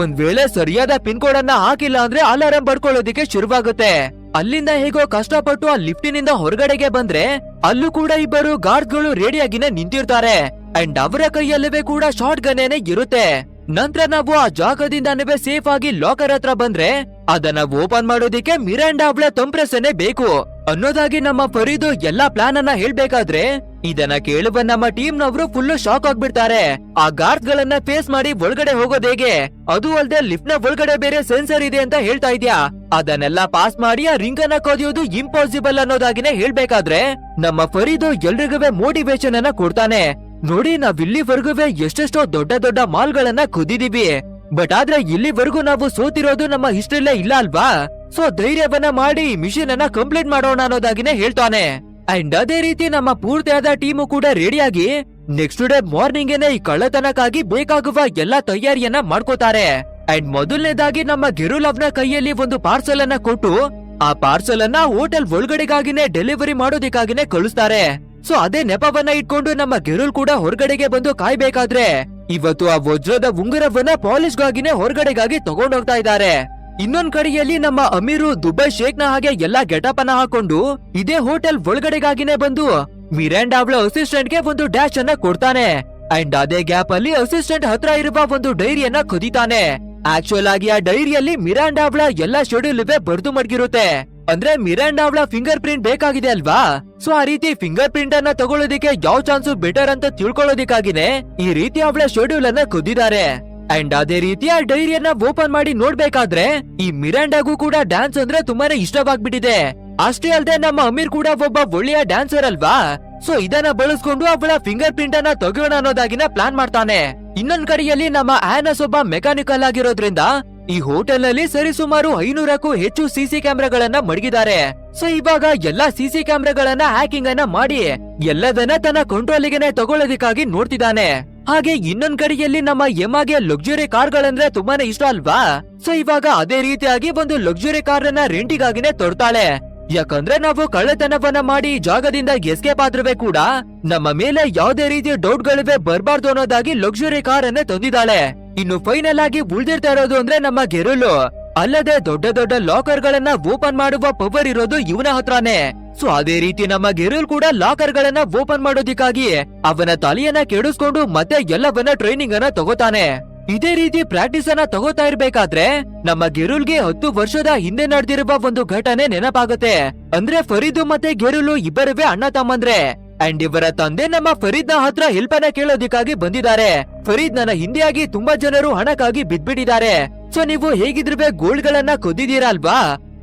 ಒಂದ್ ವೇಳೆ ಸರಿಯಾದ ಪಿನ್ ಕೋಡ್ ಅನ್ನ ಹಾಕಿಲ್ಲ ಅಂದ್ರೆ ಅಲಾರಂ ಬಡ್ಕೊಳ್ಳೋದಿಕ್ಕೆ ಶುರುವಾಗುತ್ತೆ. ಅಲ್ಲಿಂದ ಹೇಗೋ ಕಷ್ಟಪಟ್ಟು ಆ ಲಿಫ್ಟಿನಿಂದ ಹೊರಗಡೆಗೆ ಬಂದ್ರೆ ಅಲ್ಲೂ ಕೂಡ ಇಬ್ಬರು ಗಾರ್ಡ್ಗಳು ರೆಡಿಯಾಗಿನೇ ನಿಂತಿರ್ತಾರೆ. ಅಂಡ್ ಅವರ ಕೈಯಲ್ಲವೇ ಕೂಡ ಶಾರ್ಟ್ ಗನ್ನೇನೆ ಇರುತ್ತೆ. ನಂತರ ನಾವು ಆ ಜಾಗದಿಂದನೇ ಸೇಫ್ ಆಗಿ ಲಾಕರ್ ಹತ್ರ ಬಂದ್ರೆ ಅದನ್ನ ಓಪನ್ ಮಾಡೋದಿಕ್ಕೆ ಮಿರಾಂಡಾ ಅವಳ ತಂಪ್ರೆಸನೆ ಬೇಕು. ಅನ್ನೋದಾಗಿ ನಮ್ಮ ಫರೀದು ಎಲ್ಲಾ ಪ್ಲಾನ್ ಅನ್ನ ಹೇಳ್ಬೇಕಾದ್ರೆ ಇದನ್ನ ಕೇಳುವ ನಮ್ಮ ಟೀಮ್ ನವರು ಫುಲ್ ಶಾಕ್ ಆಗ್ಬಿಡ್ತಾರೆ. ಆ ಗಾರ್ಡ್ ಗಳನ್ನ ಫೇಸ್ ಮಾಡಿ ಒಳಗಡೆ ಹೋಗೋದ್ ಹೇಗೆ? ಅದು ಅಲ್ಲದೆ ಲಿಫ್ಟ್ನ ಒಳಗಡೆ ಬೇರೆ ಸೆನ್ಸರ್ ಇದೆ ಅಂತ ಹೇಳ್ತಾ ಇದ್ಯಾ? ಅದನ್ನೆಲ್ಲ ಪಾಸ್ ಮಾಡಿ ಆ ರಿಂಗ್ ಅನ್ನ ಕದಿಯೋದು ಇಂಪಾಸಿಬಲ್ ಅನ್ನೋದಾಗಿನೇ ಹೇಳ್ಬೇಕಾದ್ರೆ ನಮ್ಮ ಫರೀದು ಎಲ್ರಿಗೂ ಮೋಟಿವೇಶನ್ ಅನ್ನ ಕೊಡ್ತಾನೆ. ನೋಡಿ, ನಾವ್ ಇಲ್ಲಿವರೆಗೂ ಎಷ್ಟೆಷ್ಟೋ ದೊಡ್ಡ ದೊಡ್ಡ ಮಾಲ್ಗಳನ್ನ ಕುದಿದೀವಿ. ಬಟ್ ಆದ್ರೆ ಇಲ್ಲಿವರೆಗೂ ನಾವು ಸೋತಿರೋದು ನಮ್ಮ ಹಿಸ್ಟ್ರಿಲೇ ಇಲ್ಲ ಅಲ್ವಾ? ಸೊ ಧೈರ್ಯವನ್ನ ಮಾಡಿ ಮಿಷಿನ್ ಅನ್ನ ಕಂಪ್ಲೀಟ್ ಮಾಡೋಣ ಅನ್ನೋದಾಗಿನೇ ಹೇಳ್ತಾನೆ. ಅಂಡ್ ಅದೇ ರೀತಿ ನಮ್ಮ ಪೂರ್ತಿಯಾದ ಟೀಮು ಕೂಡ ರೆಡಿಯಾಗಿ ನೆಕ್ಸ್ಟ್ ಡೇ ಮಾರ್ನಿಂಗ್ ಈ ಕಳ್ಳತನಕ್ಕಾಗಿ ಬೇಕಾಗುವ ಎಲ್ಲಾ ತಯಾರಿಯನ್ನ ಮಾಡ್ಕೋತಾರೆ. ಅಂಡ್ ಮೊದಲನೇದಾಗಿ ನಮ್ಮ ಗಿರುಲವ್ನ ಕೈಯಲ್ಲಿ ಒಂದು ಪಾರ್ಸಲ್ ಅನ್ನ ಕೊಟ್ಟು ಆ ಪಾರ್ಸಲ್ ಅನ್ನ ಹೋಟೆಲ್ ಒಳಗಡೆಗಾಗಿನೇ ಡೆಲಿವರಿ ಮಾಡೋದಿಕ್ಕಾಗಿನೇ ಕಳಿಸ್ತಾರೆ. ಸೊ ಅದೇ ನೆಪವನ್ನ ಇಟ್ಕೊಂಡು ನಮ್ಮ ಗೆರುಲ್ ಕೂಡ ಹೊರಗಡೆಗೆ ಬಂದು ಕಾಯ್ಬೇಕಾದ್ರೆ. ಇವತ್ತು ಆ ವಜ್ರದ ಉಂಗುರವನ್ನ ಪಾಲಿಶ್ಗಾಗಿನೇ ಹೊರಗಡೆಗಾಗಿ ತಗೊಂಡೋಗ್ತಾ ಇದ್ದಾರೆ. ಇನ್ನೊಂದ್ ಕಡೆಯಲ್ಲಿ ನಮ್ಮ ಅಮೀರು, ದುಬೈ ಶೇಖ್ನ ಹಾಗೆ ಎಲ್ಲಾ ಗೆಟಪ್ ಅನ್ನ ಹಾಕೊಂಡು ಇದೇ ಹೋಟೆಲ್ ಒಳಗಡೆಗಾಗಿನೇ ಬಂದು ಮಿರಾಂಡಾ ಅವಳ ಅಸಿಸ್ಟೆಂಟ್ಗೆ ಒಂದು ಡ್ಯಾಶ್ ಅನ್ನ ಕೊಡ್ತಾನೆ. ಅಂಡ್ ಅದೇ ಗ್ಯಾಪ್ ಅಲ್ಲಿ ಅಸಿಸ್ಟೆಂಟ್ ಹತ್ರ ಇರುವ ಒಂದು ಡೈರಿಯನ್ನ ಕದಿತಾನೆ. ಆಕ್ಚುಲ್ ಆಗಿ ಆ ಡೈರಿಯಲ್ಲಿ ಮಿರಾಂಡಾ ಅವಳ ಎಲ್ಲಾ ಶೆಡ್ಯೂಲ್ ಬರ್ದು ಮಡ್ಗಿರುತ್ತೆ. ಅಂದ್ರೆ ಮಿರಾಂಡಾ ಅವಳ ಫಿಂಗರ್ ಪ್ರಿಂಟ್ ಬೇಕಾಗಿದೆ ಅಲ್ವಾ? ಸೊ ಆ ರೀತಿ ಫಿಂಗರ್ ಪ್ರಿಂಟ್ ಅನ್ನ ತಗೊಳ್ಳೋದಿಕ್ಕೆ ಯಾವ ಚಾನ್ಸ್ ಬೆಟರ್ ಅಂತ ತಿಳ್ಕೊಳ್ಳೋದಿಕ್ಕಾಗಿನೇ ಈ ರೀತಿ ಅವಳ ಶೆಡ್ಯೂಲ್ ಅನ್ನ ಕುದ್ದಿದ್ದಾರೆ. ಅಂಡ್ ಅದೇ ರೀತಿ ಆ ಡೈರಿಯನ್ನ ಓಪನ್ ಮಾಡಿ ನೋಡ್ಬೇಕಾದ್ರೆ ಈ ಮಿರಾಂಡಾಗೂ ಕೂಡ ಡ್ಯಾನ್ಸ್ ಅಂದ್ರೆ ತುಂಬಾನೇ ಇಷ್ಟವಾಗ್ಬಿಟ್ಟಿದೆ. ಅಷ್ಟೇ ಅಲ್ಲದೆ ನಮ್ಮ ಅಮೀರ್ ಕೂಡ ಒಬ್ಬ ಒಳ್ಳೆಯ ಡ್ಯಾನ್ಸರ್ ಅಲ್ವಾ? ಸೊ ಇದನ್ನ ಬಳಸ್ಕೊಂಡು ಅವಳ ಫಿಂಗರ್ ಪ್ರಿಂಟ್ ಅನ್ನ ತೆಗೆಯೋಣ ಅನ್ನೋದಾಗಿನ ಪ್ಲಾನ್ ಮಾಡ್ತಾನೆ. ಇನ್ನೊಂದ್ ಕಡೆಯಲ್ಲಿ ನಮ್ಮ ಆನಸ್ ಒಬ್ಬ ಮೆಕ್ಯಾನಿಕಲ್ ಆಗಿರೋದ್ರಿಂದ ಈ ಹೋಟೆಲ್ನಲ್ಲಿ ಸರಿಸುಮಾರು ಐನೂರಕ್ಕೂ ಹೆಚ್ಚು ಸಿಸಿ ಕ್ಯಾಮೆರಾಗಳನ್ನ ಮಡಗಿದ್ದಾರೆ. ಸೊ, ಇವಾಗ ಎಲ್ಲಾ ಸಿಸಿ ಕ್ಯಾಮೆರಾಗಳನ್ನ ಹ್ಯಾಕಿಂಗ್ ಅನ್ನ ಮಾಡಿ ಎಲ್ಲದನ್ನ ತನ್ನ ಕಂಟ್ರೋಲಿಗೆನೆ ತಗೊಳ್ಳೋದಕ್ಕಾಗಿ ನೋಡ್ತಿದ್ದಾನೆ. ಹಾಗೆ ಇನ್ನೊಂದ್ ಕಡೆಯಲ್ಲಿ ನಮ್ಮ ಯಮಾಗೆ ಲಕ್ಸುರಿ ಕಾರ್ಗಳಂದ್ರೆ ತುಂಬಾನೇ ಇಷ್ಟ ಅಲ್ವಾ? ಸೊ, ಇವಾಗ ಅದೇ ರೀತಿಯಾಗಿ ಒಂದು ಲಕ್ಸುರಿ ಕಾರ್ ಅನ್ನ ರೆಂಟಿಗಾಗಿನೇ ತೊಡ್ತಾಳೆ ಯಾಕಂದ್ರೆ ನಾವು ಕಳ್ಳತನವನ್ನ ಮಾಡಿ ಜಾಗದಿಂದ ಎಸ್ಕೇಪ್ ಆದ್ರೂ ಕೂಡ ನಮ್ಮ ಮೇಲೆ ಯಾವುದೇ ರೀತಿಯ ಡೌಟ್ ಗಳಿವೆ ಬರಬಾರ್ದು ಅನ್ನೋದಾಗಿ ಲಕ್ಸುರಿ ಕಾರ್ ಅನ್ನೇ ತಂದಿದ್ದಾಳೆ. ಇನ್ನು ಫೈನಲ್ ಆಗಿ ಉಳ್ದಿರ್ತಾ ಇರೋದು ಅಂದ್ರೆ ನಮ್ಮ ಗೆರುಲು ಅಲ್ಲದೆ ದೊಡ್ಡ ದೊಡ್ಡ ಲಾಕರ್ ಗಳನ್ನ ಓಪನ್ ಮಾಡುವ ಪವರ್ ಇರೋದು ಇವನ ಹತ್ರನೇ. ಸೊ ಅದೇ ರೀತಿ ನಮ್ಮ ಗೆರುಲ್ ಕೂಡ ಲಾಕರ್ ಗಳನ್ನ ಓಪನ್ ಮಾಡೋದಿಕ್ಕಾಗಿ ಅವನ ತಲೆಯನ್ನ ಕೆಡಿಸ್ಕೊಂಡು ಮತ್ತೆ ಎಲ್ಲವನ್ನ ಟ್ರೈನಿಂಗ್ ಅನ್ನ ತಗೋತಾನೆ. ಇದೇ ರೀತಿ ಪ್ರಾಕ್ಟೀಸ್ ಅನ್ನ ತಗೋತಾ ಇರ್ಬೇಕಾದ್ರೆ ನಮ್ಮ ಗೆರುಲ್ಗೆ ಹತ್ತು ವರ್ಷದ ಹಿಂದೆ ನಡೆದಿರುವ ಒಂದು ಘಟನೆ ನೆನಪಾಗುತ್ತೆ. ಅಂದ್ರೆ ಫರೀದು ಮತ್ತೆ ಗೆರುಲು ಇಬ್ಬರವೇ ಅಣ್ಣ ತಮ್ಮಂದ್ರೆ. ಅಂಡ್ ಇವರ ತಂದೆ ನಮ್ಮ ಫರೀದ್ನ ಹತ್ರ ಹೆಲ್ಪ್ ಅನ್ನ ಕೇಳೋದಿಕ್ಕಾಗಿ ಬಂದಿದ್ದಾರೆ. ಫರೀದ್ ನನ್ನ ಹಿಂದೆಯಾಗಿ ತುಂಬಾ ಜನರು ಹಣಕ್ಕಾಗಿ ಬಿದ್ಬಿಟ್ಟಿದ್ದಾರೆ. ಸೊ ನೀವು ಹೇಗಿದ್ರೆ ಗೋಲ್ಡ್ ಗಳನ್ನ ಕೊದ್ದಿದ್ದೀರಾ ಅಲ್ವಾ?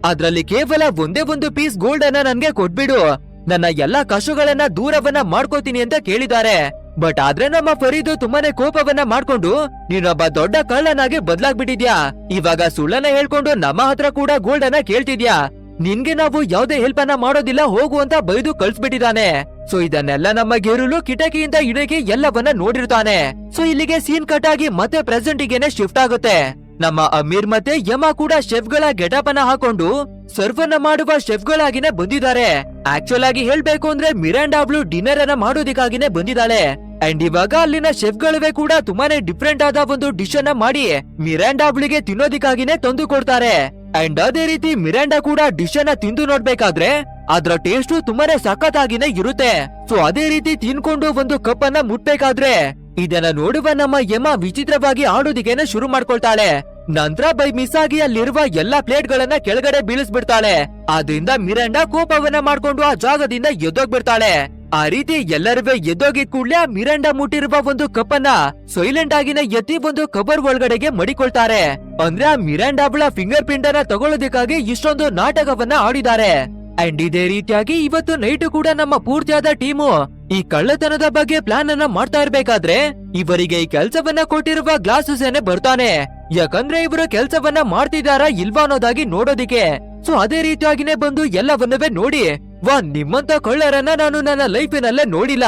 ಅದ್ರಲ್ಲಿ ಕೇವಲ ಒಂದೇ ಒಂದು ಪೀಸ್ ಗೋಲ್ಡ್ ಅನ್ನ ನನ್ಗೆ ಕೊಟ್ಬಿಡು. ನನ್ನ ಎಲ್ಲಾ ಕಸುಗಳನ್ನ ದೂರವನ್ನ ಮಾಡ್ಕೋತೀನಿ ಅಂತ ಕೇಳಿದ್ದಾರೆ. ಬಟ್ ಆದ್ರೆ ನಮ್ಮ ಫರೀದು ತುಂಬಾನೇ ಕೋಪವನ್ನ ಮಾಡ್ಕೊಂಡು ನೀನೊಬ್ಬ ದೊಡ್ಡ ಕಳ್ಳನಾಗಿ ಬದ್ಲಾಗ್ಬಿಟ್ಟಿದ್ಯಾ? ಇವಾಗ ಸುಳ್ಳನ್ನ ಹೇಳ್ಕೊಂಡು ನಮ್ಮ ಹತ್ರ ಕೂಡ ಗೋಲ್ಡ್ ಅನ್ನ ಕೇಳ್ತಿದ್ಯಾ? ನಿನ್ಗೆ ನಾವು ಯಾವ್ದೇ ಹೆಲ್ಪ್ ಅನ್ನ ಮಾಡೋದಿಲ್ಲ, ಹೋಗು ಅಂತ ಬೈದು ಕಳ್ಸ್ಬಿಟ್ಟಿದ್ದಾನೆ. ಸೊ ಇದನ್ನೆಲ್ಲ ನಮ್ಮ ಗೆರುಲು ಕಿಟಕಿಯಿಂದ ಇಡಕಿ ಎಲ್ಲವನ್ನ ನೋಡಿರ್ತಾನೆ. ಸೊ ಇಲ್ಲಿಗೆ ಸೀನ್ ಕಟ್ ಆಗಿ ಮತ್ತೆ ಪ್ರೆಸೆಂಟ್ ಗೆನೆ ಶಿಫ್ಟ್ ಆಗುತ್ತೆ. ನಮ್ಮ ಅಮೀರ್ ಮತ್ತೆ ಯಮ ಕೂಡ ಶೆಫ್ಗಳ ಗೆಟಪ್ ಅನ್ನ ಹಾಕೊಂಡು ಸರ್ವ್ ಅನ್ನ ಮಾಡುವ ಶೆಫ್ ಗಳಾಗಿನೇ ಬಂದಿದ್ದಾರೆ. ಆಕ್ಚುಲ್ ಆಗಿ ಹೇಳ್ಬೇಕು ಅಂದ್ರೆ ಮಿರಾಂಡಾ ಅವಳು ಡಿನ್ನರ್ ಅನ್ನ ಮಾಡೋದಿಕ್ಕಾಗಿನೇ ಬಂದಿದ್ದಾಳೆ. ಅಂಡ್ ಇವಾಗ ಅಲ್ಲಿನ ಶೆಫ್ ಗಳವೇ ಕೂಡ ತುಂಬಾನೇ ಡಿಫ್ರೆಂಟ್ ಆದ ಒಂದು ಡಿಶ್ ಅನ್ನ ಮಾಡಿ ಮಿರಾಂಡಾ ಅವಳಿಗೆ ತಿನ್ನೋದಿಕ್ಕಾಗಿನೇ ತಂದು ಕೊಡ್ತಾರೆ. ಅಂಡ್ ಅದೇ ರೀತಿ ಮಿರಾಂಡಾ ಕೂಡ ಡಿಶ್ ಅನ್ನ ತಿಂದು ನೋಡ್ಬೇಕಾದ್ರೆ ಅದ್ರ ಟೇಸ್ಟ್ ತುಂಬಾನೇ ಸಖತ್ತಾಗಿನೇ ಇರುತ್ತೆ. ಸೊ ಅದೇ ರೀತಿ ತಿನ್ಕೊಂಡು ಒಂದು ಕಪ್ ಅನ್ನ ಮುಟ್ಬೇಕಾದ್ರೆ ಇದನ್ನ ನೋಡುವ ನಮ್ಮ ಯಮ ವಿಚಿತ್ರವಾಗಿ ಆಡೋದಿಗೆನ ಶುರು ಮಾಡ್ಕೊಳ್ತಾಳೆ. ನಂತರ ಬೈ ಮಿಸ್ ಆಗಿ ಅಲ್ಲಿರುವ ಎಲ್ಲಾ ಪ್ಲೇಟ್ ಗಳನ್ನ ಕೆಳಗಡೆ ಬೀಳಿಸ್ಬಿಡ್ತಾಳೆ. ಆದ್ರಿಂದ ಮಿರಾಂಡಾ ಕೋಪವನ್ನ ಮಾಡ್ಕೊಂಡು ಆ ಜಾಗದಿಂದ ಎದ್ದೋಗ್ಬಿಡ್ತಾಳೆ. ಆ ರೀತಿ ಎಲ್ಲರೂ ಎದ್ದೋಗಿದ್ ಕೂಡಲೇ ಆ ಮಿರಾಂಡಾ ಮುಟ್ಟಿರುವ ಒಂದು ಕಪ್ಪನ್ನ ಸೈಲೆಂಟ್ ಆಗಿನ ಎತ್ತಿ ಒಂದು ಕಬರ್ ಒಳಗಡೆಗೆ ಮಡಿಕೊಳ್ತಾರೆ. ಅಂದ್ರೆ ಆ ಮಿರಾಂಡಾ ಅವಳ ಫಿಂಗರ್ ಪ್ರಿಂಟ್ ಅನ್ನ ತಗೊಳ್ಳೋದಕ್ಕಾಗಿ ಇಷ್ಟೊಂದು ನಾಟಕವನ್ನ ಆಡಿದ್ದಾರೆ. ಅಂಡ್ ಇದೇ ರೀತಿಯಾಗಿ ಇವತ್ತು ನೈಟ್ ಕೂಡ ನಮ್ಮ ಪೂರ್ತಿಯಾದ ಟೀಮು ಈ ಕಳ್ಳತನದ ಬಗ್ಗೆ ಪ್ಲಾನ್ ಅನ್ನ ಮಾಡ್ತಾ ಇರ್ಬೇಕಾದ್ರೆ ಇವರಿಗೆ ಈ ಕೆಲ್ಸವನ್ನ ಕೊಟ್ಟಿರುವ ಗ್ಲಾಸಸ್ ಏನೇ ಬರ್ತಾನೆ. ಯಾಕಂದ್ರೆ ಇವರು ಕೆಲ್ಸವನ್ನ ಮಾಡ್ತಿದಾರಾ ಇಲ್ವಾ ಅನ್ನೋದಾಗಿ ನೋಡೋದಿಕ್ಕೆ. ಸೊ ಅದೇ ರೀತಿಯಾಗಿನೇ ಬಂದು ಎಲ್ಲವನ್ನವೇ ನೋಡಿ. ವಾ, ನಿಮ್ಮಂತ ಕಳ್ಳರನ್ನ ನಾನು ನನ್ನ ಲೈಫಿನಲ್ಲೇ ನೋಡಿಲ್ಲ.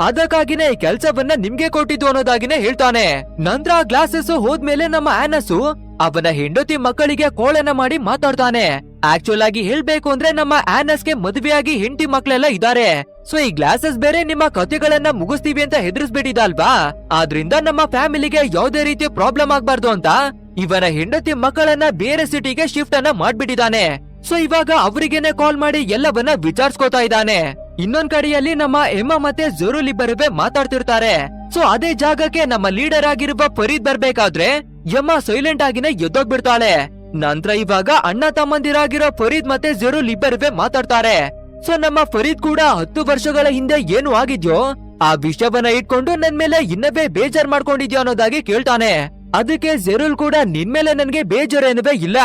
ಅದಕ್ಕಾಗಿನೇ ಈ ಕೆಲ್ಸವನ್ನ ನಿಮ್ಗೆ ಕೊಟ್ಟಿದ್ದು ಅನ್ನೋದಾಗಿನೇ ಹೇಳ್ತಾನೆ. ನಂತರ ಆ ಗ್ಲಾಸಸ್ ಹೋದ್ಮೇಲೆ ನಮ್ಮ ಆನಸ್ಸು ಅವನ ಹೆಂಡತಿ ಮಕ್ಕಳಿಗೆ ಕೋಳನ ಮಾಡಿ ಮಾತಾಡ್ತಾನೆ. ಆಕ್ಚುಲ್ ಆಗಿ ಹೇಳ್ಬೇಕು ಅಂದ್ರೆ ನಮ್ಮ ಆನಸ್ಗೆ ಮದುವೆಯಾಗಿ ಹೆಂಡಿ ಮಕ್ಕಳೆಲ್ಲ ಇದಾರೆ ಸೊ ಈ ಗ್ಲಾಸಸ್ ಬೇರೆ ನಿಮ್ಮ ಕಥೆಗಳನ್ನ ಮುಗಿಸ್ತೀವಿ ಅಂತ ಹೆದರ್ಸ್ಬಿಟ್ಟಿದಲ್ವಾ ಆದ್ರಿಂದ ನಮ್ಮ ಫ್ಯಾಮಿಲಿಗೆ ಯಾವ್ದೇ ರೀತಿ ಪ್ರಾಬ್ಲಮ್ ಆಗ್ಬಾರ್ದು ಅಂತ ಇವನ ಹೆಂಡತಿ ಮಕ್ಕಳನ್ನ ಬೇರೆ ಸಿಟಿಗೆ ಶಿಫ್ಟ್ ಅನ್ನ ಮಾಡ್ಬಿಟ್ಟಿದ್ದಾನೆ. ಸೊ ಇವಾಗ ಅವರಿಗೇನೆ ಕಾಲ್ ಮಾಡಿ ಎಲ್ಲವನ್ನ ವಿಚಾರಿಸ್ಕೊತಾ ಇದ್ದಾನೆ. ಇನ್ನೊಂದ್ ಕಡೆಯಲ್ಲಿ ನಮ್ಮ ಎಮ್ಮ ಮತ್ತೆ ಜರುಲ್ ಇಬ್ಬರುವೆ ಮಾತಾಡ್ತಿರ್ತಾರೆ. ಸೊ ಅದೇ ಜಾಗಕ್ಕೆ ನಮ್ಮ ಲೀಡರ್ ಆಗಿರುವ ಫರೀದ್ ಬರ್ಬೇಕಾದ್ರೆ ಯಮ್ಮ ಸೈಲೆಂಟ್ ಆಗಿನೇ ಎದ್ದೋಗ್ಬಿಡ್ತಾಳೆ. ನಂತರ ಇವಾಗ ಅಣ್ಣ ತಮ್ಮಂದಿರಾಗಿರೋ ಫರೀದ್ ಮತ್ತೆ ಜರುಲ್ ಇಬ್ಬರವೇ ಮಾತಾಡ್ತಾರೆ. ಸೊ ನಮ್ಮ ಫರೀದ್ ಕೂಡ ಹತ್ತು ವರ್ಷಗಳ ಹಿಂದೆ ಏನು ಆಗಿದ್ಯೋ, ಆ ವಿಷಯವನ್ನ ಇಟ್ಕೊಂಡು ನನ್ ಮೇಲೆ ಇನ್ನವೇ ಬೇಜಾರ್ ಮಾಡ್ಕೊಂಡಿದ್ಯೋ ಅನ್ನೋದಾಗಿ ಕೇಳ್ತಾನೆ. ಅದಕ್ಕೆ ಜೆರುಲ್ ಕೂಡ ನಿನ್ ಮೇಲೆ ನನ್ಗೆ ಬೇಜಾರೇನುವೆ ಇಲ್ಲ.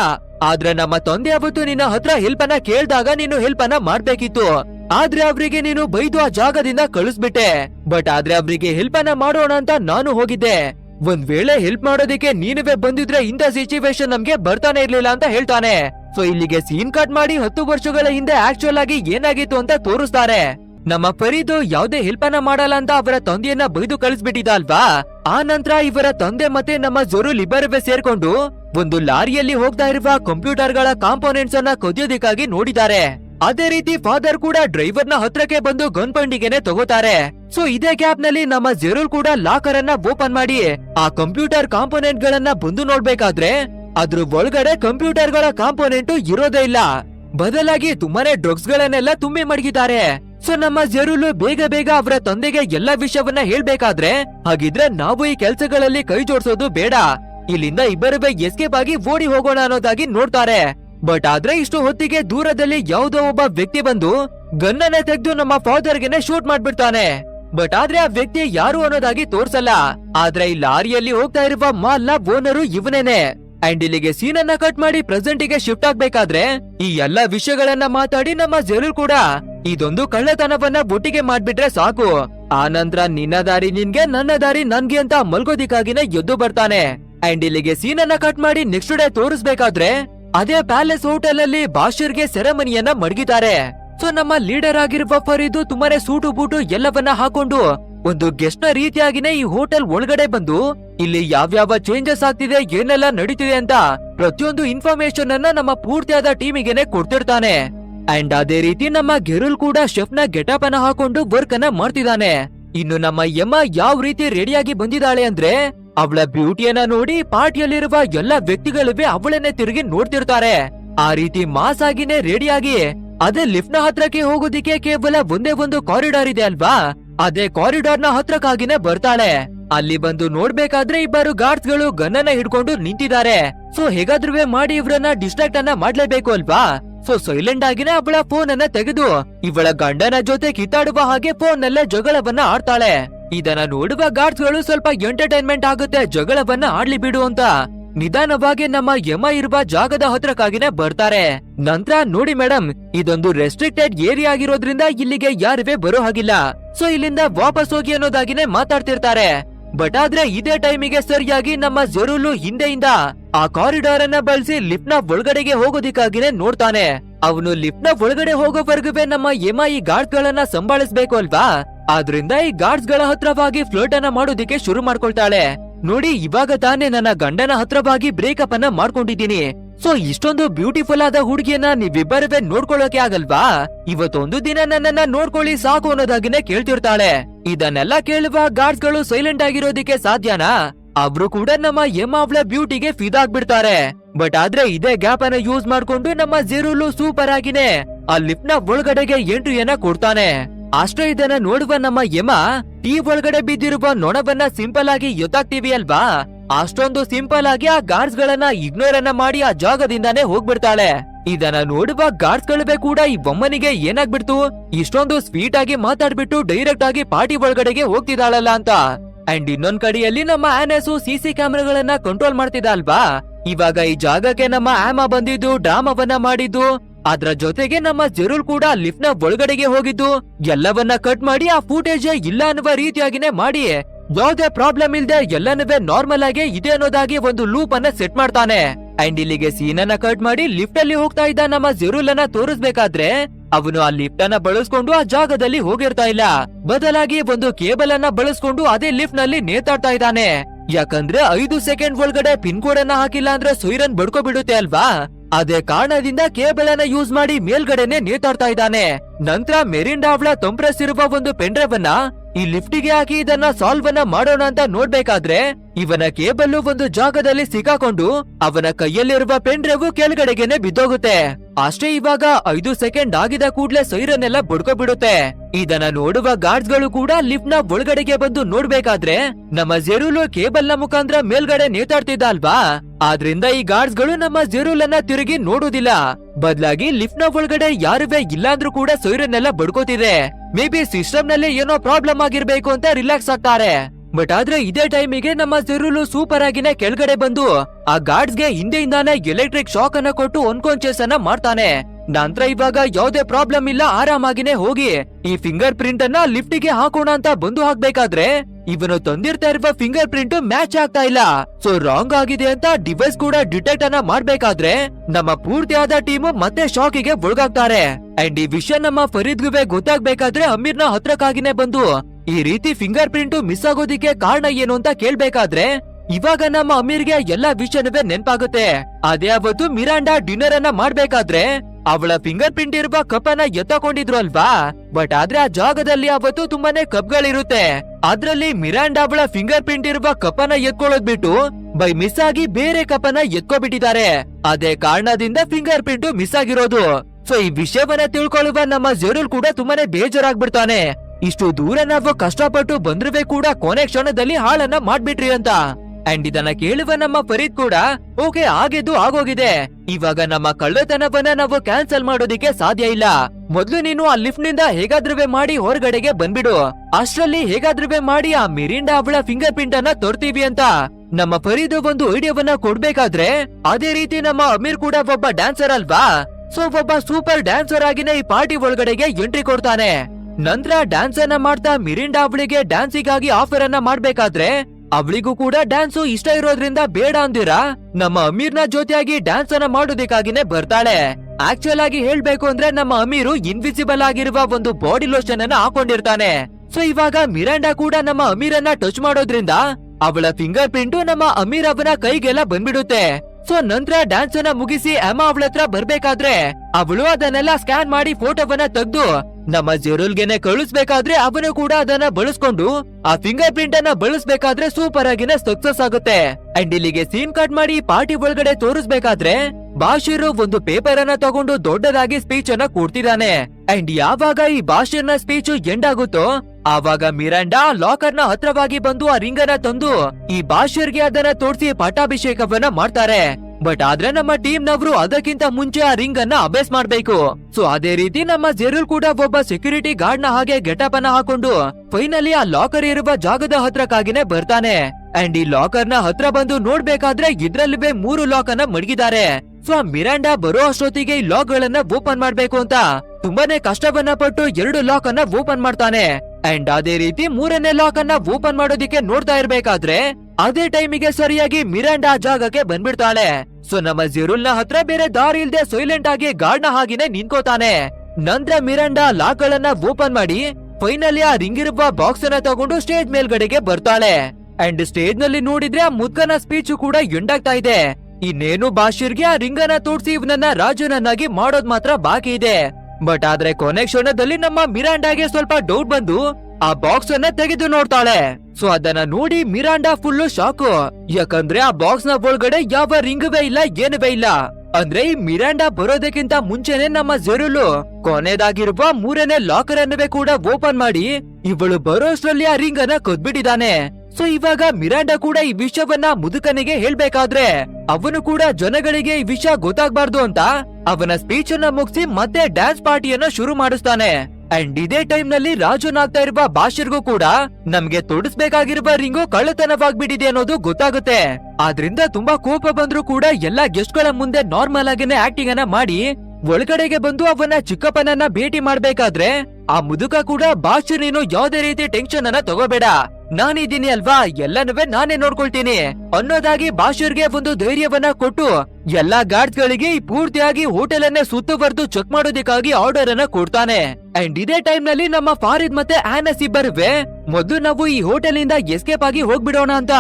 ಆದ್ರೆ ನಮ್ಮ ತಂದೆ ಅವತ್ತು ನಿನ್ನ ಹತ್ರ ಹೆಲ್ಪ್ ಅನ್ನ ಕೇಳ್ದಾಗ ನೀನು ಹೆಲ್ಪ್ ಅನ್ನ ಮಾಡ್ಬೇಕಿತ್ತು. ಆದ್ರೆ ಅವ್ರಿಗೆ ನೀನು ಬೈದು ಆ ಜಾಗದಿಂದ ಕಳಿಸ್ಬಿಟ್ಟೆ. ಬಟ್ ಆದ್ರೆ ಅವ್ರಿಗೆ ಹೆಲ್ಪ್ ಅನ್ನ ಮಾಡೋಣ ಅಂತ ನಾನು ಹೋಗಿದ್ದೆ. ಒಂದ್ ವೇಳೆ ಹೆಲ್ಪ್ ಮಾಡೋದಕ್ಕೆ ನೀನವೇ ಬಂದಿದ್ರೆ ಇಂಥ ಸಿಚುವೇಶನ್ ನಮ್ಗೆ ಬರ್ತಾನೆ ಇರ್ಲಿಲ್ಲ ಅಂತ ಹೇಳ್ತಾನೆ. ಸೊ ಇಲ್ಲಿಗೆ ಸೀನ್ ಕಟ್ ಮಾಡಿ ಹತ್ತು ವರ್ಷಗಳ ಹಿಂದೆ ಆಕ್ಚುಯಲ್ ಆಗಿ ಏನಾಗಿತ್ತು ಅಂತ ತೋರಿಸ್ತಾರೆ. ನಮ್ಮ ಫರೀದು ಯಾವ್ದೇ ಹೆಲ್ಪ್ ಅನ್ನ ಮಾಡಲ್ಲ ಅಂತ ಅವರ ತಂದೆಯನ್ನ ಬೈದು ಕಳಿಸ್ಬಿಟ್ಟಿದ ಅಲ್ವಾ ಆ ನಂತರ ಇವರ ತಂದೆ ಮತ್ತೆ ನಮ್ಮ ಜೋರು ಲಿಬರ್ವೆ ಸೇರ್ಕೊಂಡು ಒಂದು ಲಾರಿಯಲ್ಲಿ ಹೋಗ್ತಾ ಇರುವ ಕಂಪ್ಯೂಟರ್ಗಳ ಕಾಂಪೋನೆಂಟ್ಸ್ ಅನ್ನ ಕದಿಯೋದಿಕ್ಕಾಗಿ ನೋಡಿದ್ದಾರೆ. ಅದೇ ರೀತಿ ಫಾದರ್ ಕೂಡ ಡ್ರೈವರ್ನ ಹತ್ರಕ್ಕೆ ಬಂದು ಗನ್ ಪಂಡಿಗೆನೆ ತಗೋತಾರೆ. ಸೊ ಇದೇ ಗ್ಯಾಪ್ನಲ್ಲಿ ನಮ್ಮ ಜೆರುಲ್ ಕೂಡ ಲಾಕರ್ ಅನ್ನ ಓಪನ್ ಮಾಡಿ, ಆ ಕಂಪ್ಯೂಟರ್ ಕಾಂಪೋನೆಂಟ್ ಗಳನ್ನ ಬಂದು ನೋಡ್ಬೇಕಾದ್ರೆ, ಅದ್ರ ಒಳಗಡೆ ಕಂಪ್ಯೂಟರ್ಗಳ ಕಾಂಪೋನೆಂಟ್ ಇರೋದೇ ಇಲ್ಲ. ಬದಲಾಗಿ ತುಂಬಾನೇ ಡ್ರಗ್ಸ್ ಗಳನ್ನೆಲ್ಲ ತುಂಬಿ ಮಡಗಿದ್ದಾರೆ. ಸೊ ನಮ್ಮ ಜೆರುಲು ಬೇಗ ಬೇಗ ಅವರ ತಂದೆಗೆ ಎಲ್ಲಾ ವಿಷಯವನ್ನ ಹೇಳ್ಬೇಕಾದ್ರೆ, ಹಾಗಿದ್ರೆ ನಾವು ಈ ಕೆಲ್ಸಗಳಲ್ಲಿ ಕೈ ಜೋಡಿಸೋದು ಬೇಡ. ಇಲ್ಲಿಂದ ಇಬ್ಬರುವೆ ಎಸ್ಕೇಪ್ ಆಗಿ ಓಡಿ ಹೋಗೋಣ ಅನ್ನೋದಾಗಿ ನೋಡ್ತಾರೆ. ಬಟ್ ಆದ್ರೆ ಇಷ್ಟು ಹೊತ್ತಿಗೆ ದೂರದಲ್ಲಿ ಯಾವುದೋ ಒಬ್ಬ ವ್ಯಕ್ತಿ ಬಂದು ಗನ್ನನ್ನ ತೆಗೆದು ನಮ್ಮ ಫಾದರ್ಗೆನೆ ಶೂಟ್ ಮಾಡ್ಬಿಡ್ತಾನೆ. ಬಟ್ ಆದ್ರೆ ಆ ವ್ಯಕ್ತಿ ಯಾರು ಅನ್ನೋದಾಗಿ ತೋರ್ಸಲ್ಲ. ಆದ್ರೆ ಈ ಲಾರಿಯಲ್ಲಿ ಹೋಗ್ತಾ ಇರುವ ನ ಓನರು ಇವನೇನೆ. ಅಂಡ್ ಇಲ್ಲಿಗೆ ಸೀನ್ ಅನ್ನ ಕಟ್ ಮಾಡಿ ಪ್ರೆಸೆಂಟ್ಗೆ ಶಿಫ್ಟ್ ಆಗ್ಬೇಕಾದ್ರೆ ಈ ಎಲ್ಲಾ ವಿಷಯಗಳನ್ನ ಮಾತಾಡಿ ನಮ್ಮ ಜೇಲು ಕೂಡ ಇದೊಂದು ಕಳ್ಳತನವನ್ನ ಒಟ್ಟಿಗೆ ಮಾಡ್ಬಿಟ್ರೆ ಸಾಕು. ಆ ನಂತರ ನಿನ್ನ ದಾರಿ ನಿನ್ಗೆ, ನನ್ನ ದಾರಿ ನನ್ಗೆ ಅಂತ ಮಲ್ಗೋದಿಕ್ಕಾಗಿನೇ ಎದ್ದು ಬರ್ತಾನೆ. ಅಂಡ್ ಇಲ್ಲಿಗೆ ಸೀನ್ ಅನ್ನ ಕಟ್ ಮಾಡಿ ನೆಕ್ಸ್ಟ್ ಡೇ ತೋರಿಸ್ಬೇಕಾದ್ರೆ ಅದೇ ಪ್ಯಾಲೇಸ್ ಹೋಟೆಲ್ ಅಲ್ಲಿ ಬಾಷಿರ್ಗೆ ಸೆರೆಮನಿಯನ್ನ ಮಡಗಿದ್ದಾರೆ. ಸೊ ನಮ್ಮ ಲೀಡರ್ ಆಗಿರುವ ಫರೀದು ತುಂಬಾನೇ ಸೂಟು ಬೂಟು ಎಲ್ಲವನ್ನ ಹಾಕೊಂಡು ಒಂದು ಗೆಸ್ಟ್ನ ರೀತಿಯಾಗಿನೇ ಈ ಹೋಟೆಲ್ ಒಳಗಡೆ ಬಂದು ಇಲ್ಲಿ ಯಾವ್ಯಾವ ಚೇಂಜಸ್ ಆಗ್ತಿದೆ, ಏನೆಲ್ಲ ನಡೀತಿದೆ ಅಂತ ಪ್ರತಿಯೊಂದು ಇನ್ಫಾರ್ಮೇಶನ್ ಅನ್ನ ನಮ್ಮ ಪೂರ್ತಿಯಾದ ಟೀಮಿಗೆನೆ ಕೊಡ್ತಿರ್ತಾನೆ. ಅಂಡ್ ಅದೇ ರೀತಿ ನಮ್ಮ ಗೆರುಲ್ ಕೂಡ ಶೆಫ್ನ ಗೆಟಪ್ ಅನ್ನ ಹಾಕೊಂಡು ವರ್ಕ್ ಅನ್ನ ಮಾಡ್ತಿದ್ದಾನೆ. ಇನ್ನು ನಮ್ಮ ಯಮ್ಮ ಯಾವ ರೀತಿ ರೆಡಿಯಾಗಿ ಬಂದಿದ್ದಾಳೆ ಅಂದ್ರೆ ಅವಳ ಬ್ಯೂಟಿಯನ್ನ ನೋಡಿ ಪಾರ್ಟಿಯಲ್ಲಿರುವ ಎಲ್ಲ ವ್ಯಕ್ತಿಗಳಿವೆ ಅವಳನ್ನೇ ತಿರುಗಿ ನೋಡ್ತಿರ್ತಾರೆ. ಆ ರೀತಿ ಮಾಸ್ ಆಗಿನೇ ರೆಡಿಯಾಗಿ ಅದೇ ಲಿಫ್ಟ್ನ ಹತ್ರಕ್ಕೆ ಹೋಗೋದಿಕ್ಕೆ ಕೇವಲ ಒಂದೇ ಒಂದು ಕಾರಿಡಾರ್ ಇದೆ ಅಲ್ವಾ? ಅದೇ ಕಾರಿಡಾರ್ನ ಹತ್ರಕ್ಕಾಗಿನೇ ಬರ್ತಾಳೆ. ಅಲ್ಲಿ ಬಂದು ನೋಡ್ಬೇಕಾದ್ರೆ ಇಬ್ಬರು ಗಾರ್ಡ್ಸ್ಗಳು ಗನ್ನನ್ನ ಹಿಡ್ಕೊಂಡು ನಿಂತಿದ್ದಾರೆ. ಸೊ ಹೇಗಾದ್ರೂ ಮಾಡಿ ಇವ್ರನ್ನ ಡಿಸ್ಟ್ರಾಕ್ಟ್ ಅನ್ನ ಮಾಡ್ಲೇಬೇಕು ಅಲ್ವಾ? ಸೊ ಸೈಲೆಂಟ್ ಆಗಿನೇ ಅವಳ ಫೋನ್ ಅನ್ನ ತೆಗೆದು, ಇವಳ ಗಂಡನ ಜೊತೆ ಕಿತ್ತಾಡುವ ಹಾಗೆ ಫೋನ್ ನಲ್ಲೇ ಜಗಳವನ್ನ ಆಡ್ತಾಳೆ. ಇದನ್ನ ನೋಡುವ ಗಾರ್ಡ್ಸ್ಗಳು ಸ್ವಲ್ಪ ಎಂಟರ್ಟೈನ್ಮೆಂಟ್ ಆಗುತ್ತೆ. ಜಗಳವನ್ನ ಆಡ್ಲಿ ಬಿಡು ಅಂತ. ನಿಧಾನವಾಗಿ ನಮ್ಮ ಯಮ ಇರುವ ಜಾಗದ ಹತ್ರಕ್ಕಾಗಿನೇ ಬರ್ತಾರೆ. ನಂತರ ನೋಡಿ ಮೇಡಮ್ ಇದೊಂದು ರೆಸ್ಟ್ರಿಕ್ಟೆಡ್ ಏರಿಯಾ ಆಗಿರೋದ್ರಿಂದ ಇಲ್ಲಿಗೆ ಯಾರಿವೆ ಬರೋ ಹಾಗಿಲ್ಲ. ಸೊ ಇಲ್ಲಿಂದ ವಾಪಸ್ ಹೋಗಿ ಅನ್ನೋದಾಗಿನೇ ಮಾತಾಡ್ತಿರ್ತಾರೆ. ಬಟ್ ಆದ್ರೆ ಇದೇ ಟೈಮಿಗೆ ಸರಿಯಾಗಿ ನಮ್ಮ ಜರುಲು ಹಿಂದೆಯಿಂದ ಆ ಕಾರಿಡಾರ್ ಅನ್ನ ಬಳಸಿ ಲಿಫ್ಟ್ನ ಒಳಗಡೆಗೆ ಹೋಗೋದಿಕ್ಕಾಗಿನೇ ನೋಡ್ತಾನೆ. ಅವನು ಲಿಫ್ಟ್ನ ಒಳಗಡೆ ಹೋಗೋವರೆಗೂ ನಮ್ಮ ಯಮ ಈ ಗಾರ್ಡ್ಸ್ ಗಳನ್ನ ಸಂಭಾಳಿಸ್ಬೇಕು ಅಲ್ವಾ? ಆದ್ರಿಂದ ಈ ಗಾರ್ಡ್ಸ್ಗಳ ಹತ್ರವಾಗಿ ಫ್ಲರ್ಟ್ ಅನ್ನ ಮಾಡೋದಿಕ್ಕೆ ಶುರು ಮಾಡ್ಕೊಳ್ತಾಳೆ. ನೋಡಿ, ಇವಾಗ ತಾನೇ ನನ್ನ ಗಂಡನ ಹತ್ರವಾಗಿ ಬ್ರೇಕಪ್ ಅನ್ನ ಮಾಡ್ಕೊಂಡಿದ್ದೀನಿ. ಸೊ, ಇಷ್ಟೊಂದು ಬ್ಯೂಟಿಫುಲ್ ಆದ ಹುಡುಗಿಯನ್ನ ನೀವಿಬ್ಬರವೇ ನೋಡ್ಕೊಳ್ಳೋಕೆ ಆಗಲ್ವಾ? ಇವತ್ತೊಂದು ದಿನ ನನ್ನನ್ನ ನೋಡ್ಕೊಳ್ಳಿ ಸಾಕು ಅನ್ನೋದಾಗಿನೇ ಕೇಳ್ತಿರ್ತಾಳೆ. ಇದನ್ನೆಲ್ಲ ಕೇಳುವ ಗಾರ್ಡ್ಸ್ಗಳು ಸೈಲೆಂಟ್ ಆಗಿರೋದಿಕ್ಕೆ ಸಾಧ್ಯನಾ? ಅವ್ರು ಕೂಡ ನಮ್ಮ ಯಮಾವ್ಳ ಬ್ಯೂಟಿಗೆ ಫಿದಾಗ್ಬಿಡ್ತಾರೆ ಬಟ್ ಆದ್ರೆ ಇದೇ ಗ್ಯಾಪ್ ಅನ್ನ ಯೂಸ್ ಮಾಡ್ಕೊಂಡು ನಮ್ಮ ಜೀರುಲು ಸೂಪರ್ ಆಗಿನೇ. ಆ ಲಿಫ್ಟ್ನ ಒಳಗಡೆಗೆ ಎಂಟ್ರಿಯನ್ನ ಕೊಡ್ತಾನೆ. ಅಷ್ಟೇ ಇದನ್ನ ನೋಡುವ ನಮ್ಮ ಯಮ ಟೀ ಒಳಗಡೆ ಬಿದ್ದಿರುವ ನೊಣವನ್ನ ಸಿಂಪಲ್ ಆಗಿ ಎತ್ತಾಕ್ತಿವಿ ಅಲ್ವಾ? ಅಷ್ಟೊಂದು ಸಿಂಪಲ್ ಆಗಿ ಆ ಗಾರ್ಡ್ಸ್ ಗಳನ್ನ ಇಗ್ನೋರ್ ಅನ್ನ ಮಾಡಿ ಆ ಜಾಗದಿಂದಾನೇ ಹೋಗ್ಬಿಡ್ತಾಳೆ. ಇದನ್ನ ನೋಡುವ ಗಾರ್ಡ್ಸ್ ಗಳವೇ ಕೂಡ ಈ ಬೊಮ್ಮನಿಗೆ ಏನಾಗ್ಬಿಡ್ತು? ಇಷ್ಟೊಂದು ಸ್ವೀಟ್ ಆಗಿ ಮಾತಾಡ್ಬಿಟ್ಟು ಡೈರೆಕ್ಟ್ ಆಗಿ ಪಾರ್ಟಿ ಒಳಗಡೆಗೆ ಹೋಗ್ತಿದ್ದಾಳಲ್ಲ ಅಂತ. ಅಂಡ್ ಇನ್ನೊಂದ್ ಕಡೆಯಲ್ಲಿ ನಮ್ಮ ಆನೆಸು ಸಿಸಿ ಕ್ಯಾಮೆರಾಗಳನ್ನ ಕಂಟ್ರೋಲ್ ಮಾಡ್ತಿದ್ದ ಅಲ್ವಾ? ಇವಾಗ ಈ ಜಾಗಕ್ಕೆ ನಮ್ಮ ಆಮ ಬಂದಿದ್ದು, ಡ್ರಾಮವನ್ನ ಮಾಡಿದ್ದು. ಅದ್ರ ಜೊತೆಗೆ ನಮ್ಮ ಜೆರೂಲ್ ಕೂಡ ಲಿಫ್ಟ್ನ ಒಳಗಡೆಗೆ ಹೋಗಿದ್ದು. ಎಲ್ಲವನ್ನ ಕಟ್ ಮಾಡಿ ಆ ಫೂಟೇಜ್ ಇಲ್ಲ ಅನ್ನುವ ರೀತಿಯಾಗಿನೇ ಮಾಡಿ. ಯಾವ್ದೇ ಪ್ರಾಬ್ಲಮ್ ಇಲ್ದೆ ಎಲ್ಲನೂ ನಾರ್ಮಲ್ ಆಗಿ ಇದೆ ಅನ್ನೋದಾಗಿ ಒಂದು ಲೂಪ್ ಅನ್ನ ಸೆಟ್ ಮಾಡ್ತಾನೆ. ಅಂಡ್ ಇಲ್ಲಿಗೆ ಸೀನ್ ಅನ್ನ ಕಟ್ ಮಾಡಿ ಲಿಫ್ಟ್ ಅಲ್ಲಿ ಹೋಗ್ತಾ ಇದ್ದ ನಮ್ಮ ಜರುಲ್ ಅನ್ನ ತೋರಿಸ್ಬೇಕಾದ್ರೆ ಅವನು ಆ ಲಿಫ್ಟ್ ಅನ್ನ ಬಳಸ್ಕೊಂಡು ಆ ಜಾಗದಲ್ಲಿ ಹೋಗಿರ್ತಾ ಇಲ್ಲ. ಬದಲಾಗಿ ಒಂದು ಕೇಬಲ್ ಅನ್ನ ಬಳಸ್ಕೊಂಡು ಅದೇ ಲಿಫ್ಟ್ನಲ್ಲಿ ನೇತಾಡ್ತಾ ಇದ್ದಾನೆ. ಯಾಕಂದ್ರೆ ಐದು ಸೆಕೆಂಡ್ ಒಳಗಡೆ ಪಿನ್ ಕೋಡ್ ಅನ್ನ ಹಾಕಿಲ್ಲ ಅಂದ್ರೆ ಸೈರನ್ ಬಡ್ಕೋ ಬಿಡುತ್ತೆ ಅಲ್ವಾ? ಅದೇ ಕಾರಣದಿಂದ ಕೇಬಲ್ ಅನ್ನ ಯೂಸ್ ಮಾಡಿ ಮೇಲ್ಗಡೆನೆ ನೇತಾಡ್ತಾ ಇದ್ದಾನೆ. ನಂತರ ಮೆರಿಂಡಾ ಅವಳ ತಂಪ್ರೆಸ್ ಇರುವ ಒಂದು ಪೆಂಡ್ರೈವ್ ಅನ್ನ ಈ ಲಿಫ್ಟಿಗೆ ಹಾಕಿ ಇದನ್ನ ಸಾಲ್ವ್ ಅನ್ನ ಮಾಡೋಣ ಅಂತ ನೋಡ್ಬೇಕಾದ್ರೆ ಇವನ ಕೇಬಲ್ ಒಂದು ಜಾಗದಲ್ಲಿ ಸಿಕ್ಕಾಕೊಂಡು ಅವನ ಕೈಯಲ್ಲಿರುವ ಪೆಂಡ್ರೈವ್ ಕೆಳಗಡೆಗೆನೆ ಬಿದ್ದೋಗುತ್ತೆ. ಅಷ್ಟೇ ಇವಾಗ ಐದು ಸೆಕೆಂಡ್ ಆಗಿದ ಕೂಡ್ಲೆ ಸೈರನ್ ಎಲ್ಲ ಬಡ್ಕೋ ಬಿಡುತ್ತೆ ಇದನ್ನ ನೋಡುವ ಗಾರ್ಡ್ಸ್ಗಳು ಕೂಡ ಲಿಫ್ಟ್ನ ಒಳಗಡೆಗೆ ಬಂದು ನೋಡ್ಬೇಕಾದ್ರೆ ನಮ್ಮ ಜೆರೂಲು ಕೇಬಲ್ನ ಮುಖಾಂತರ ಮೇಲ್ಗಡೆ ನೇತಾಡ್ತಿದ್ದ ಅಲ್ವಾ ಆದ್ರಿಂದ ಈ ಗಾರ್ಡ್ಸ್ಗಳು ನಮ್ಮ ಜೆರುಲ್ ಅನ್ನ ತಿರುಗಿ ನೋಡುದಿಲ್ಲ ಬದಲಾಗಿ ಲಿಫ್ಟ್ನ ಒಳಗಡೆ ಯಾರುವೇ ಇಲ್ಲಾಂದ್ರೂ ಕೂಡ ಸೈರನ್ ಎಲ್ಲ ಬಡ್ಕೋತಿದೆ. ಮೇ ಬಿ ಸಿಸ್ಟಮ್ನಲ್ಲಿ ಏನೋ ಪ್ರಾಬ್ಲಮ್ ಆಗಿರ್ಬೇಕು ಅಂತ ರಿಲ್ಯಾಕ್ಸ್ ಆಗ್ತಾರೆ. ಬಟ್ ಆದ್ರೆ ಇದೇ ಟೈಮಿಗೆ ನಮ್ಮ ಸಿರುಲು ಸೂಪರ್ ಆಗಿನೇ ಕೆಳಗಡೆ ಬಂದು, ಆ ಗಾರ್ಡ್ಸ್ಗೆ ಹಿಂದೆಯಿಂದಾನೆ ಎಲೆಕ್ಟ್ರಿಕ್ ಶಾಕ್ ಅನ್ನ ಕೊಟ್ಟು ಅನ್ಕಾನ್ಶಿಯಸ್ ಅನ್ನ ಮಾಡ್ತಾನೆ. ನಂತರ ಇವಾಗ ಯಾವ್ದೇ ಪ್ರಾಬ್ಲಮ್ ಇಲ್ಲ, ಆರಾಮಾಗಿನೇ ಹೋಗಿ. ಈ ಫಿಂಗರ್ ಪ್ರಿಂಟ್ ಅನ್ನ ಲಿಫ್ಟ್ಗೆ ಹಾಕೋಣ ಅಂತ ಬಂದು ಹಾಕ್ಬೇಕಾದ್ರೆ, ಇವನು ತಂದಿರ್ತಾ ಇರುವ ಫಿಂಗರ್ ಪ್ರಿಂಟ್ ಮ್ಯಾಚ್ ಆಗ್ತಾ ಇಲ್ಲ. ಸೊ ರಾಂಗ್ ಆಗಿದೆ ಅಂತ ಡಿವೈಸ್ ಕೂಡ ಡಿಟೆಕ್ಟ್ ಅನ್ನ ಮಾಡ್ಬೇಕಾದ್ರೆ, ನಮ್ಮ ಪೂರ್ತಿಯಾದ ಟೀಮ್ ಮತ್ತೆ ಶಾಕಿಗೆ ಒಳಗಾಗ್ತಾರೆ. ಅಂಡ್ ಈ ವಿಷಯ ನಮ್ಮ ಫರೀದ್ಗುವೆ ಗೊತ್ತಾಗ್ಬೇಕಾದ್ರೆ ಅಮೀರ್ನ ಹತ್ರಕ್ಕಾಗಿನೇ ಬಂದು ಈ ರೀತಿ ಫಿಂಗರ್ ಪ್ರಿಂಟ್ ಮಿಸ್ ಆಗೋದಿಕ್ಕೆ ಕಾರಣ ಏನು ಅಂತ ಕೇಳ್ಬೇಕಾದ್ರೆ, ಇವಾಗ ನಮ್ಮ ಅಮೀರ್ಗೆ ಎಲ್ಲಾ ವಿಷಯನವೇ ನೆನ್ಪಾಗುತ್ತೆ. ಅದೇ ಅವತ್ತು ಮಿರಾಂಡಾ ಡಿನ್ನರ್ ಅನ್ನ ಮಾಡ್ಬೇಕಾದ್ರೆ, ಅವಳ ಫಿಂಗರ್ ಪ್ರಿಂಟ್ ಇರುವ ಕಪ್ ಅನ್ನ ಎತ್ತಕೊಂಡಿದ್ರು ಅಲ್ವಾ ಬಟ್ ಆದ್ರೆ ಆ ಜಾಗದಲ್ಲಿ ಅವತ್ತು ತುಂಬಾನೇ ಕಪ್ಗಳಿರುತ್ತೆ. ಅದ್ರಲ್ಲಿ ಮಿರಾಂಡಾ ಅವಳ ಫಿಂಗರ್ ಪ್ರಿಂಟ್ ಇರುವ ಕಪ್ ಅನ್ನ ಎತ್ಕೊಳ್ಳೋದ್ ಬಿಟ್ಟು, ಬೈ ಮಿಸ್ ಆಗಿ ಬೇರೆ ಕಪ್ ಅನ್ನ ಎತ್ಕೊಬಿಟ್ಟಿದ್ದಾರೆ. ಅದೇ ಕಾರಣದಿಂದ ಫಿಂಗರ್ ಪ್ರಿಂಟ್ ಮಿಸ್ ಆಗಿರೋದು. ಸೊ ಈ ವಿಷಯವನ್ನ ತಿಳ್ಕೊಳ್ಳುವ ನಮ್ಮ ಜೆರುಲ್ ಕೂಡ ತುಂಬಾನೇ ಬೇಜಾರಾಗ್ಬಿಡ್ತಾನೆ. ಇಷ್ಟು ದೂರ ನಾವು ಕಷ್ಟಪಟ್ಟು ಬಂದ್ರೆ ಕೂಡ ಕೊನೆ ಕ್ಷಣದಲ್ಲಿ ಹಾಳನ್ನ ಮಾಡ್ಬಿಟ್ರಿ ಅಂತ. ಅಂಡ್ ಇದನ್ನ ಕೇಳುವ ನಮ್ಮ ಫರೀದ್ ಕೂಡ, ಓಕೆ ಆಗಿದ್ದು ಆಗೋಗಿದೆ. ಇವಾಗ ನಮ್ಮ ಕಳ್ಳತನವನ್ನ ನಾವು ಕ್ಯಾನ್ಸಲ್ ಮಾಡೋದಿಕ್ಕೆ ಸಾಧ್ಯ ಇಲ್ಲ. ಮೊದ್ಲು ನೀನು ಆ ಲಿಫ್ಟ್ನಿಂದ ಹೇಗಾದ್ರೂ ಮಾಡಿ ಹೊರಗಡೆಗೆ ಬಂದ್ಬಿಡು. ಅಷ್ಟ್ರಲ್ಲಿ ಹೇಗಾದ್ರೂ ಮಾಡಿ ಆ ಮಿರಿಂಡಾ ಅವಳ ಫಿಂಗರ್ ಪ್ರಿಂಟ್ ಅನ್ನ ತೋರ್ತೀವಿ ಅಂತ. ನಮ್ಮ ಫರೀದ್ ಒಂದು ಐಡಿಯಾವನ್ನ ಕೊಡ್ಬೇಕಾದ್ರೆ, ಅದೇ ರೀತಿ ನಮ್ಮ ಅಮೀರ್ ಕೂಡ ಒಬ್ಬ ಡ್ಯಾನ್ಸರ್ ಅಲ್ವಾ? ಸೊ, ಒಬ್ಬ ಸೂಪರ್ ಡ್ಯಾನ್ಸರ್ ಆಗಿನೇ ಈ ಪಾರ್ಟಿ ಒಳಗಡೆಗೆ ಎಂಟ್ರಿ ಕೊಡ್ತಾನೆ. ನಂತರ ಡ್ಯಾನ್ಸ್ ಅನ್ನ ಮಾಡ್ತಾ ಮಿರಿಂಡಾ ಅವಳಿಗೆ ಡ್ಯಾನ್ಸಿಗಾಗಿ ಆಫರ್ ಅನ್ನ ಮಾಡ್ಬೇಕಾದ್ರೆ ಅವಳಿಗೂ ಕೂಡ ಡ್ಯಾನ್ಸ್ ಇಷ್ಟ ಇರೋದ್ರಿಂದ ಬೇಡ ಅಂದಿರಾ? ನಮ್ಮ ಅಮೀರ್ನ ಜೊತೆಯಾಗಿ ಡ್ಯಾನ್ಸ್ ಅನ್ನ ಮಾಡೋದಕ್ಕಾಗಿನೇ ಬರ್ತಾಳೆ. ಆಕ್ಚುಲ್ ಆಗಿ ಹೇಳ್ಬೇಕು ಅಂದ್ರೆ ನಮ್ಮ ಅಮೀರು ಇನ್ವಿಸಿಬಲ್ ಆಗಿರುವ ಒಂದು ಬಾಡಿ ಲೋಷನ್ ಅನ್ನ ಹಾಕೊಂಡಿರ್ತಾನೆ. ಸೊ ಇವಾಗ ಮಿರಾಂಡಾ ಕೂಡ ನಮ್ಮ ಅಮೀರನ್ನ ಟಚ್ ಮಾಡೋದ್ರಿಂದ ಅವಳ ಫಿಂಗರ್ ಪ್ರಿಂಟ್ ನಮ್ಮ ಅಮೀರ್ ಅವನ ಕೈಗೆಲ್ಲ ಬಂದ್ಬಿಡುತ್ತೆ. ಸೊ ನಂತರ ಡ್ಯಾನ್ಸ್ ಅನ್ನ ಮುಗಿಸಿ ಅಮ್ಮ ಅವಳ ಹತ್ರ ಬರ್ಬೇಕಾದ್ರೆ ಅವಳು ಅದನ್ನೆಲ್ಲ ಸ್ಕ್ಯಾನ್ ಮಾಡಿ ಫೋಟೋವನ್ನ ತೆಗ್ದು ನಮ್ಮ ಜೆರುಲ್ಗೆನೆ ಕಳಿಸ್ಬೇಕಾದ್ರೆ ಅವನು ಕೂಡ ಅದನ್ನ ಬಳಸ್ಕೊಂಡು ಆ ಫಿಂಗರ್ ಪ್ರಿಂಟ್ ಅನ್ನ ಬಳಸ್ಬೇಕಾದ್ರೆ ಸೂಪರ್ ಆಗಿನ ಸಕ್ಸಸ್ ಆಗುತ್ತೆ. ಅಂಡ್ ಇಲ್ಲಿಗೆ ಸೀನ್ ಕಟ್ ಮಾಡಿ ಪಾರ್ಟಿ ಒಳಗಡೆ ತೋರಿಸ್ಬೇಕಾದ್ರೆ ಬಾಷಿರು ಒಂದು ಪೇಪರ್ ಅನ್ನ ತಗೊಂಡು ದೊಡ್ಡದಾಗಿ ಸ್ಪೀಚ್ ಅನ್ನ ಕೊಡ್ತಿದ್ದಾನೆ ಅಂಡ್ ಯಾವಾಗ ಈ ಬಾಷಿರ್ನ ಸ್ಪೀಚ್ ಎಂಡ್ ಆಗುತ್ತೋ, ಆವಾಗ ಮಿರಾಂಡಾ ಲಾಕರ್ನ ಹತ್ರವಾಗಿ ಬಂದು ಆ ರಿಂಗ್ ಅನ್ನ ತಂದು ಈ ಬಾಷಿರ್ಗೆ ಅದನ್ನ ತೋರಿಸಿ ಪಟ್ಟಾಭಿಷೇಕವನ್ನ ಮಾಡ್ತಾರೆ. ಬಟ್ ಆದ್ರೆ ನಮ್ಮ ಟೀಮ್ ನವರು ಅದಕ್ಕಿಂತ ಮುಂಚೆ ಆ ರಿಂಗ್ ಅನ್ನ ಅಭ್ಯಾಸ ಮಾಡ್ಬೇಕು. ಸೊ ಅದೇ ರೀತಿ ನಮ್ಮ ಜೆರುಲ್ ಕೂಡ ಒಬ್ಬ ಸೆಕ್ಯೂರಿಟಿ ಗಾರ್ಡ್ನ ಹಾಗೆ ಗೆಟಪ್ ಅನ್ನ ಹಾಕೊಂಡು ಫೈನಲಿ ಆ ಲಾಕರ್ ಇರುವ ಜಾಗದ ಹತ್ರಕ್ಕಾಗಿನೇ ಬರ್ತಾನೆ. ಅಂಡ್ ಈ ಲಾಕರ್ನ ಹತ್ರ ಬಂದು ನೋಡ್ಬೇಕಾದ್ರೆ ಇದ್ರಲ್ಲಿವೆ ಮೂರು ಲಾಕ್ ಅನ್ನ ಮಡಗಿದ್ದಾರೆ. ಸೊ ಆ ಮಿರಾಂಡಾ ಬರೋ ಅಷ್ಟೊತ್ತಿಗೆ ಈ ಲಾಕ್ ಗಳನ್ನ ಓಪನ್ ಮಾಡ್ಬೇಕು ಅಂತ. ತುಂಬಾನೇ ಕಷ್ಟವನ್ನ ಪಟ್ಟು ಎರಡು ಲಾಕ್ ಅನ್ನ ಓಪನ್ ಮಾಡ್ತಾನೆ. ಅಂಡ್ ಅದೇ ರೀತಿ ಮೂರನೇ ಲಾಕ್ ಅನ್ನ ಓಪನ್ ಮಾಡೋದಿಕ್ಕೆ ನೋಡ್ತಾ ಇರ್ಬೇಕಾದ್ರೆ, ಅದೇ ಟೈಮಿಗೆ ಸರಿಯಾಗಿ ಮಿರಾಂಡಾ ಜಾಗಕ್ಕೆ ಬಂದ್ಬಿಡ್ತಾಳೆ. ಸೊ ನಮ್ಮ ಜಿರುಲ್ನ ಹತ್ರ ಬೇರೆ ದಾರಿ ಇಲ್ದೆ ಸೈಲೆಂಟ್ ಆಗಿ ಗಾರ್ಡ್ನ ಹಾಗೆನೆ ನಿಂತ್ಕೋತಾನೆ. ನಂತರ ಮಿರಾಂಡಾ ಲಾಕ್ ಗಳನ್ನ ಓಪನ್ ಮಾಡಿ ಫೈನಲಿ ಆ ರಿಂಗ್ ಇರುವ ಬಾಕ್ಸ್ ಅನ್ನ ತಗೊಂಡು ಸ್ಟೇಜ್ ಮೇಲ್ಗಡೆಗೆ ಬರ್ತಾಳೆ. ಅಂಡ್ ಸ್ಟೇಜ್ನಲ್ಲಿ ನೋಡಿದ್ರೆ ಆ ಮುದ್ಕನ ಸ್ಪೀಚ್ ಕೂಡ ಎಂಡಾಗ್ತಾ ಇದೆ. ಇನ್ನೇನು ಬಾಷಿರ್ಗೆ ಆ ರಿಂಗ್ ಅನ್ನ ತೋಡ್ಸಿ ಇವನನ್ನ ರಾಜನನ್ನಾಗಿ ಮಾಡೋದ್ ಮಾತ್ರ ಬಾಕಿ ಇದೆ. ಬಟ್ ಆದ್ರೆ ಕೊನೆ ಕ್ಷಣದಲ್ಲಿ ನಮ್ಮ ಮಿರಾಂಡಾಗೆ ಸ್ವಲ್ಪ ಡೌಟ್ ಬಂದು, ಆ ಬಾಕ್ಸ್ ಅನ್ನ ತೆಗೆದು ನೋಡ್ತಾಳೆ. ಸೊ ಅದನ್ನ ನೋಡಿ ಮಿರಾಂಡಾ ಫುಲ್ಲು ಶಾಕು ಯಾಕಂದ್ರೆ ಆ ಬಾಕ್ಸ್ನ ಒಳಗಡೆ ಯಾವ ರಿಂಗ್ವೇ ಇಲ್ಲ, ಏನುವೇ ಇಲ್ಲ. ಅಂದ್ರೆ ಈ ಮಿರಾಂಡಾ ಬರೋದಕ್ಕಿಂತ ಮುಂಚೆನೆ ನಮ್ಮ ಜೆರುಲು, ಕೊನೆದಾಗಿರುವ ಮೂರನೇ ಲಾಕರ್ ಅನ್ನವೇ ಕೂಡ ಓಪನ್ ಮಾಡಿ, ಇವಳು ಬರೋಷ್ಟರಲ್ಲಿ ಆ ರಿಂಗ್ ಅನ್ನ ಕದ್ಬಿಟ್ಟಿದ್ದಾನೆ. ಸೊ ಇವಾಗ ಮಿರಾಂಡಾ ಕೂಡ ಈ ವಿಷಯವನ್ನ ಮುದುಕನಿಗೆ ಹೇಳ್ಬೇಕಾದ್ರೆ, ಅವನು ಕೂಡ ಜನಗಳಿಗೆ ಈ ವಿಷಯ ಗೊತ್ತಾಗ್ಬಾರ್ದು ಅಂತ ಅವನ ಸ್ಪೀಚ್ ಅನ್ನ ಮುಗಿಸಿ ಮತ್ತೆ ಡ್ಯಾನ್ಸ್ ಪಾರ್ಟಿಯನ್ನ ಶುರು ಮಾಡಿಸ್ತಾನೆ. ಅಂಡ್ ಇದೇ ಟೈಮ್ನಲ್ಲಿ ರಾಜುನಾಗ್ತಾ ಇರುವ ಬಾಷಿರ್ಗೂ ಕೂಡ ನಮ್ಗೆ ತೊಡಸ್ಬೇಕಾಗಿರುವ ರಿಂಗು ಕಳ್ಳತನವಾಗ್ಬಿಟ್ಟಿದೆ ಅನ್ನೋದು ಗೊತ್ತಾಗುತ್ತೆ. ಆದ್ರಿಂದ ತುಂಬಾ ಕೋಪ ಬಂದ್ರು ಕೂಡ ಎಲ್ಲಾ ಗೆಸ್ಟ್ಗಳ ಮುಂದೆ ನಾರ್ಮಲ್ ಆಗೇನೆ ಆಕ್ಟಿಂಗ್ ಅನ್ನ ಮಾಡಿ ಒಳಗಡೆಗೆ ಬಂದು ಅವನ ಚಿಕ್ಕಪ್ಪನನ್ನ ಭೇಟಿ ಮಾಡ್ಬೇಕಾದ್ರೆ ಆ ಮುದುಕ ಕೂಡ ಬಾಷಿರ್ ನೀನು ಯಾವ್ದೇ ರೀತಿ ಟೆನ್ಷನ್ ಅನ್ನ ತಗೋಬೇಡ. ನಾನಿದ್ದೀನಿ ಅಲ್ವಾ? ಎಲ್ಲನೂ ನಾನೇ ನೋಡ್ಕೊಳ್ತೀನಿ. ಅನ್ನೋದಾಗಿ ಬಾಷೂರ್ಗೆ ಒಂದು ಧೈರ್ಯವನ್ನ ಕೊಟ್ಟು, ಎಲ್ಲಾ ಗಾರ್ಡ್ಸ್ ಗಳಿಗೆ ಪೂರ್ತಿಯಾಗಿ ಹೋಟೆಲ್ ಅನ್ನೇ ಸುತ್ತುವರೆದು ಚೆಕ್ ಮಾಡೋದಕ್ಕಾಗಿ ಆರ್ಡರ್ ಅನ್ನ ಕೊಡ್ತಾನೆ. ಅಂಡ್ ಇದೇ ಟೈಮ್ನಲ್ಲಿ ನಮ್ಮ ಫಾರಿದ್ ಮತ್ತೆ ಆನಸ್ ಇಬ್ಬರುವೆ. ಮೊದಲು ನಾವು ಈ ಹೋಟೆಲ್ ಇಂದ ಎಸ್ಕೇಪ್ ಆಗಿ ಹೋಗ್ಬಿಡೋಣ ಅಂತ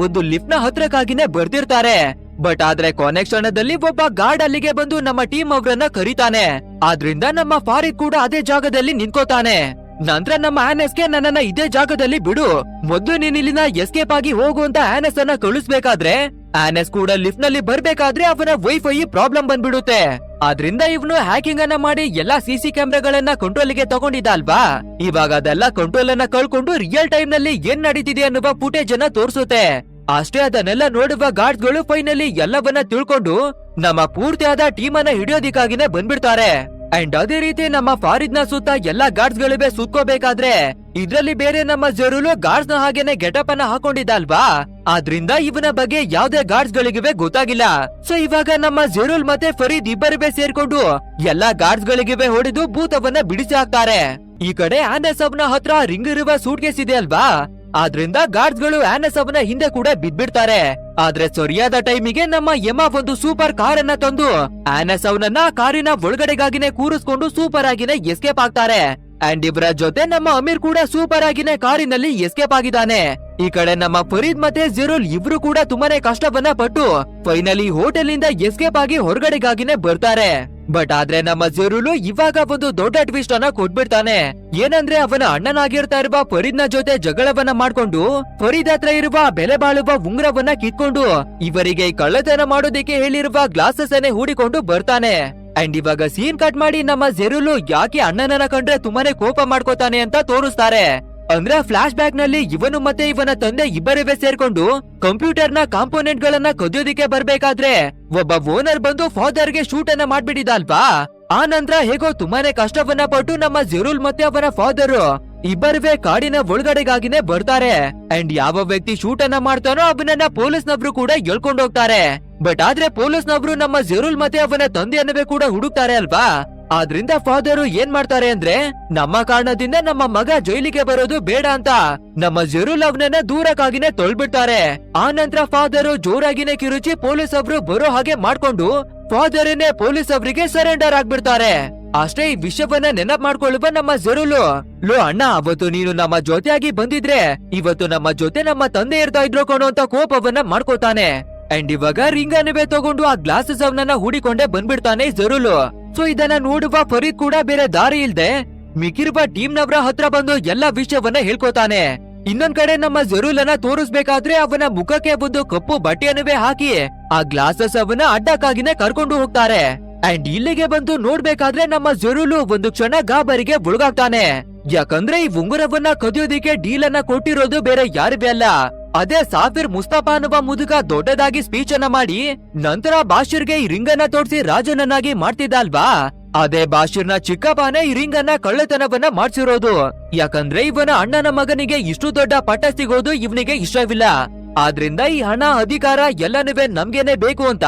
ಒಂದು ಲಿಫ್ಟ್ನ ಹತ್ರಕ್ಕಾಗಿನೇ ಬರ್ತಿರ್ತಾರೆ ಬಟ್ ಆದ್ರೆ ಕೊನೆ ಕ್ಷಣದಲ್ಲಿ ಒಬ್ಬ ಗಾರ್ಡ್ ಅಲ್ಲಿಗೆ ಬಂದು ನಮ್ಮ ಟೀಮ್ ಅವರನ್ನ ಕರೀತಾನೆ. ಆದ್ರಿಂದ ನಮ್ಮ ಫಾರಿದ್ ಕೂಡ ಅದೇ ಜಾಗದಲ್ಲಿ ನಿಂತ್ಕೋತಾನೆ. ನಂತರ ನಮ್ಮ ಆನೆಸ್ಗೆ ನನ್ನನ್ನ ಇದೇ ಜಾಗದಲ್ಲಿ ಬಿಡು. ಮೊದ್ಲು ನೀನ್ ಇಲ್ಲಿನ ಎಸ್ಕೇಪ್ ಆಗಿ ಹೋಗು ಅಂತ ಆನೆಸ್ ಅನ್ನ ಕಳಿಸ್ಬೇಕಾದ್ರೆ, ಆನೆಸ್ ಕೂಡ ಲಿಫ್ಟ್ನಲ್ಲಿ ಬರ್ಬೇಕಾದ್ರೆ ಅವನ ವೈಫೈ ಪ್ರಾಬ್ಲಮ್ ಬಂದ್ಬಿಡುತ್ತೆ. ಆದ್ರಿಂದ ಇವನು ಹ್ಯಾಕಿಂಗ್ ಅನ್ನ ಮಾಡಿ ಎಲ್ಲಾ ಸಿಸಿ ಕ್ಯಾಮ್ರಾಗಳನ್ನ ಕಂಟ್ರೋಲ್ಗೆ ತಗೊಂಡಿದ್ದ ಅಲ್ವಾ ಇವಾಗ ಅದೆಲ್ಲ ಕಂಟ್ರೋಲ್ ಅನ್ನ ಕಳ್ಕೊಂಡು ರಿಯಲ್ ಟೈಮ್ನಲ್ಲಿ ಏನ್ ನಡೀತಿದೆ ಅನ್ನುವ ಫುಟೇಜ್ ಅನ್ನ ತೋರಿಸುತ್ತೆ. ಅಷ್ಟೇ ಅದನ್ನೆಲ್ಲ ನೋಡುವ ಗಾರ್ಡ್ಸ್ಗಳು ಫೈನಲಿ ಎಲ್ಲವನ್ನ ತಿಳ್ಕೊಂಡು ನಮ್ಮ ಪೂರ್ತಿಯಾದ ಟೀಮ್ ಅನ್ನ ಹಿಡಿಯೋದಿಕ್ಕಾಗಿನೇ ಬಂದ್ಬಿಡ್ತಾರೆ. ಅಂಡ್ ಅದೇ ರೀತಿ ನಮ್ಮ ಫಾರಿದ್ನ ಸುತ್ತ ಎಲ್ಲಾ ಗಾರ್ಡ್ಸ್ ಗಳಿವೆ ಸುತ್ಕೋಬೇಕಾದ್ರೆ ಇದ್ರಲ್ಲಿ ಬೇರೆ ನಮ್ಮ ಜರುಲು ಗಾರ್ಡ್ಸ್ನ ಹಾಗೇನೆ ಗೆಟಪ್ ಅನ್ನ ಹಾಕೊಂಡಿದ್ದ ಅಲ್ವಾ ಆದ್ರಿಂದ ಇವನ ಬಗ್ಗೆ ಯಾವ್ದೇ ಗಾರ್ಡ್ಸ್ ಗಳಿಗಿವೆ ಗೊತ್ತಾಗಿಲ್ಲ. ಸೊ ಇವಾಗ ನಮ್ಮ ಜರುಲ್ ಮತ್ತೆ ಫರೀದ್ ಇಬ್ಬರಿವೆ ಸೇರ್ಕೊಂಡು ಎಲ್ಲಾ ಗಾರ್ಡ್ಸ್ ಗಳಿಗಿವೆ ಹೊಡೆದು ಭೂತವನ್ನ ಬಿಡಿಸಿ ಹಾಕ್ತಾರೆ. ಈ ಕಡೆ ಆನೆ ಸಬ್ನ ಹತ್ರ ರಿಂಗ್ ಇರುವ ಸೂಟ್ ಕೇಸ್ ಇದೆ ಅಲ್ವಾ? ಆದ್ರಿಂದ ಗಾರ್ಡ್ಸ್ಗಳು ಅವನ ಹಿಂದೆ ಕೂಡ ಬಿದ್ಬಿಡ್ತಾರೆ. ಆದ್ರೆ ಸರಿಯಾದ ಟೈಮಿಗೆ ನಮ್ಮ ಯಮ ಒಂದು ಸೂಪರ್ ಕಾರ್ ಅನ್ನ ತಂದು ಆನಸ್ ಅವನನ್ನ ಕಾರಿನ ಒಳಗಡೆಗಾಗಿನೇ ಕೂರಿಸ್ಕೊಂಡು ಸೂಪರ್ ಆಗಿನೇ ಎಸ್ಕೇಪ್ ಆಗ್ತಾರೆ. ಅಂಡ್ ಇವರ ಜೊತೆ ನಮ್ಮ ಅಮೀರ್ ಕೂಡ ಸೂಪರ್ ಆಗಿನೇ ಕಾರಿನಲ್ಲಿ ಎಸ್ಕೇಪ್ ಆಗಿದ್ದಾನೆ. ಈ ಕಡೆ ನಮ್ಮ ಫರೀದ್ ಮತ್ತೆ ಜಿರುಲ್ ಇಬ್ರು ಕೂಡ ತುಂಬಾನೇ ಕಷ್ಟವನ್ನ ಪಟ್ಟು ಫೈನಲಿ ಹೋಟೆಲ್ನಿಂದ ಎಸ್ಕೇಪ್ ಆಗಿ ಹೊರಗಡೆಗಾಗಿನೇ ಬರ್ತಾರೆ. ಬಟ್ ಆದ್ರೆ ನಮ್ಮ ಜೆರುಲು ಇವಾಗ ಒಂದು ದೊಡ್ಡ ಟ್ವಿಸ್ಟ್ ಅನ್ನ ಕೊಟ್ಬಿಡ್ತಾನೆ. ಏನಂದ್ರೆ ಅವನ ಅಣ್ಣನಾಗಿರ್ತಾ ಇರುವ ಫರೀದ್ನ ಜೊತೆ ಜಗಳವನ್ನ ಮಾಡ್ಕೊಂಡು ಫರೀದ್ ಹತ್ರ ಇರುವ ಬೆಲೆ ಬಾಳುವ ಉಂಗ್ರವನ್ನ ಕಿತ್ಕೊಂಡು ಇವರಿಗೆ ಕಳ್ಳತನ ಮಾಡೋದಿಕ್ಕೆ ಹೇಳಿರುವ ಗ್ಲಾಸಸ್ ಅನ್ನೇ ಹೂಡಿಕೊಂಡು ಬರ್ತಾನೆ. ಅಂಡ್ ಇವಾಗ ಸೀನ್ ಕಟ್ ಮಾಡಿ ನಮ್ಮ ಜೆರುಲು ಯಾಕೆ ಅಣ್ಣನನ್ನ ಕಂಡ್ರೆ ತುಂಬಾನೇ ಕೋಪ ಮಾಡ್ಕೋತಾನೆ ಅಂತ ತೋರಿಸ್ತಾರೆ. ಅಂದ್ರೆ ಫ್ಲಾಶ್ ಬ್ಯಾಕ್ನಲ್ಲಿ ಇವನು ಮತ್ತೆ ಇವನ ತಂದೆ ಇಬ್ಬರಿವೆ ಸೇರ್ಕೊಂಡು ಕಂಪ್ಯೂಟರ್ನ ಕಾಂಪೋನೆಂಟ್ ಗಳನ್ನ ಕದಿಯೋದಿಕ್ಕೆ ಬರ್ಬೇಕಾದ್ರೆ ಒಬ್ಬ ಓನರ್ ಬಂದು ಫಾದರ್ಗೆ ಶೂಟ್ ಅನ್ನ ಮಾಡ್ಬಿಟ್ಟಿದ ಅಲ್ವಾ ಆ ನಂತರ ಹೇಗೋ ತುಂಬಾನೇ ಕಷ್ಟವನ್ನ ಪಟ್ಟು ನಮ್ಮ ಜೆರುಲ್ ಮತ್ತೆ ಅವನ ಫಾದರ್ ಇಬ್ಬರುವೆ ಕಾಡಿನ ಒಳಗಡೆಗಾಗಿನೇ ಬರ್ತಾರೆ. ಅಂಡ್ ಯಾವ ವ್ಯಕ್ತಿ ಶೂಟ್ ಅನ್ನ ಮಾಡ್ತಾನೋ ಅವನನ್ನ ಪೊಲೀಸ್ನವ್ರು ಕೂಡ ಎಳ್ಕೊಂಡು ಹೋಗ್ತಾರೆ ಬಟ್ ಆದ್ರೆ ಪೊಲೀಸ್ನವ್ರು ನಮ್ಮ ಜೆರುಲ್ ಮತ್ತೆ ಅವನ ತಂದೆಯನ್ನವೇ ಕೂಡ ಹುಡುಕ್ತಾರೆ ಅಲ್ವಾ? ಆದ್ರಿಂದ ಫಾದರ್ ಏನ್ ಮಾಡ್ತಾರೆ ಅಂದ್ರೆ, ನಮ್ಮ ಕಾರಣದಿಂದ ನಮ್ಮ ಮಗ ಜೈಲಿಗೆ ಬರೋದು ಬೇಡ ಅಂತ ನಮ್ಮ ಜೆರುಲ್ ಅವನನ್ನ ದೂರಕ್ಕಾಗಿನೇ ತೊಳ್ಬಿಡ್ತಾರೆ. ಆ ನಂತರ ಫಾದರ್ ಜೋರಾಗಿನೇ ಕಿರುಚಿ ಪೊಲೀಸ್ ಅವರು ಬರೋ ಹಾಗೆ ಮಾಡ್ಕೊಂಡು ಫಾದರ್ನೇ ಪೊಲೀಸ್ ಅವರಿಗೆ ಸರೆಂಡರ್ ಆಗ್ಬಿಡ್ತಾರೆ. ಅಷ್ಟೇ ಈ ವಿಷಯವನ್ನ ನೆನಪ್ ಮಾಡ್ಕೊಳ್ಳುವ ನಮ್ಮ ಜೆರುಲು. ಲೋ ಅಣ್ಣ, ಅವತ್ತು ನೀನು ನಮ್ಮ ಜೊತೆಯಾಗಿ ಬಂದಿದ್ರೆ, ಇವತ್ತು ನಮ್ಮ ಜೊತೆ ನಮ್ಮ ತಂದೆ ಇರ್ತಾ ಇದ್ರು ಕಣೋ ಅಂತ ಕೋಪವನ್ನ ಮಾಡ್ಕೋತಾನೆ. ಅಂಡ್ ಇವಾಗ ಅನ್ನವೇ ತಗೊಂಡು ಆ ಗ್ಲಾಸಸ್ ಅವನನ್ನ ಹೂಡಿಕೊಂಡೇ ಬಂದ್ಬಿಡ್ತಾನೆ ಜರುಲು. ಸೊ ಇದನ್ನ ನೋಡುವ ಪರಿ ಕೂಡ ಬೇರೆ ದಾರಿ ಇಲ್ದೆ ಮಿಗಿರುವ ಟೀಮ್ ನವರ ಹತ್ರ ಬಂದು ಎಲ್ಲಾ ವಿಷಯವನ್ನ ಹೇಳ್ಕೊತಾನೆ ಇನ್ನೊಂದ್ ಕಡೆ ನಮ್ಮ ಜರೂಲನ್ನ ತೋರಿಸ್ಬೇಕಾದ್ರೆ ಅವನ ಮುಖಕ್ಕೆ ಒಂದು ಕಪ್ಪು ಬಟ್ಟೆಯನ್ನುವೆ ಹಾಕಿ ಆ ಗ್ಲಾಸಸ್ ಅವನ ಅಡ್ಡಕ್ಕಾಗಿನೇ ಕರ್ಕೊಂಡು ಹೋಗ್ತಾರೆ. ಅಂಡ್ ಇಲ್ಲಿಗೆ ಬಂದು ನೋಡ್ಬೇಕಾದ್ರೆ ನಮ್ಮ ಜರೂಲು ಒಂದು ಕ್ಷಣ ಗಾಬರಿಗೆ ಒಳಗಾಗ್ತಾನೆ ಯಾಕಂದ್ರೆ ಈ ಉಂಗುರವನ್ನ ಕದಿಯೋದಿಕ್ಕೆ ಡೀಲ್ ಅನ್ನ ಕೊಟ್ಟಿರೋದು ಬೇರೆ ಯಾರಿವೆ ಅಲ್ಲ. ಅದೇ ಸಾಫಿರ್ ಮುಸ್ತಫಾ ಅನ್ನುವ ಮುದುಕ ದೊಡ್ಡದಾಗಿ ಸ್ಪೀಚ್ ಅನ್ನ ಮಾಡಿ, ನಂತರ ಬಾಷಿರ್ಗೆ ಈ ರಿಂಗ್ ಅನ್ನ ತೋರಿಸಿ ರಾಜನನ್ನಾಗಿ ಮಾಡ್ತಿದ್ದಲ್ವಾ ಅದೇ ಬಾಷಿರ್ನ ಚಿಕ್ಕಪ್ಪನೇ ಈ ರಿಂಗ್ ಅನ್ನ ಕಳ್ಳತನವನ್ನ ಮಾಡ್ಸಿರೋದು. ಯಾಕಂದ್ರೆ ಇವನ ಅಣ್ಣನ ಮಗನಿಗೆ ಇಷ್ಟು ದೊಡ್ಡ ಪಟ್ಟ ಸಿಗೋದು ಇವನಿಗೆ ಇಷ್ಟವಿಲ್ಲ. ಆದ್ರಿಂದ ಈ ಹಣ ಅಧಿಕಾರ ಎಲ್ಲನೂ ನಮ್ಗೇನೆ ಬೇಕು ಅಂತ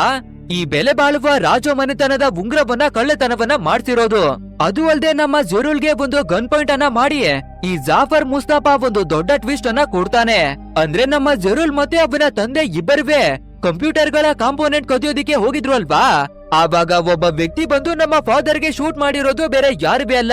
ಈ ಬೆಲೆ ಬಾಳುವ ರಾಜ ಮನೆತನದ ಉಂಗ್ರವನ್ನ ಕಳ್ಳತನವನ್ನ ಮಾಡ್ತಿರೋದು ಅದು ಅಲ್ಲದೆ ನಮ್ಮ ಜರೂಲ್ಗೆ ಒಂದು ಗನ್ ಪಾಯಿಂಟ್ ಅನ್ನ ಮಾಡಿ ಈ ಜಾಫರ್ ಮುಸ್ತಾಫಾ ಒಂದು ದೊಡ್ಡ ಟ್ವಿಸ್ಟ್ ಅನ್ನ ಕೊಡ್ತಾನೆ. ಅಂದ್ರೆ ನಮ್ಮ ಜರೂಲ್ ಮತ್ತೆ ಅವನ ತಂದೆ ಇಬ್ಬರುವೆ. ಕಂಪ್ಯೂಟರ್ಗಳ ಕಾಂಪೋನೆಂಟ್ ಕದಿಯೋದಿಕ್ಕೆ ಹೋಗಿದ್ರು ಅಲ್ವಾ? ಆವಾಗ ಒಬ್ಬ ವ್ಯಕ್ತಿ ಬಂದು ನಮ್ಮ ಫಾದರ್ಗೆ ಶೂಟ್ ಮಾಡಿರೋದು ಬೇರೆ ಯಾರಿವೆ ಅಲ್ಲ.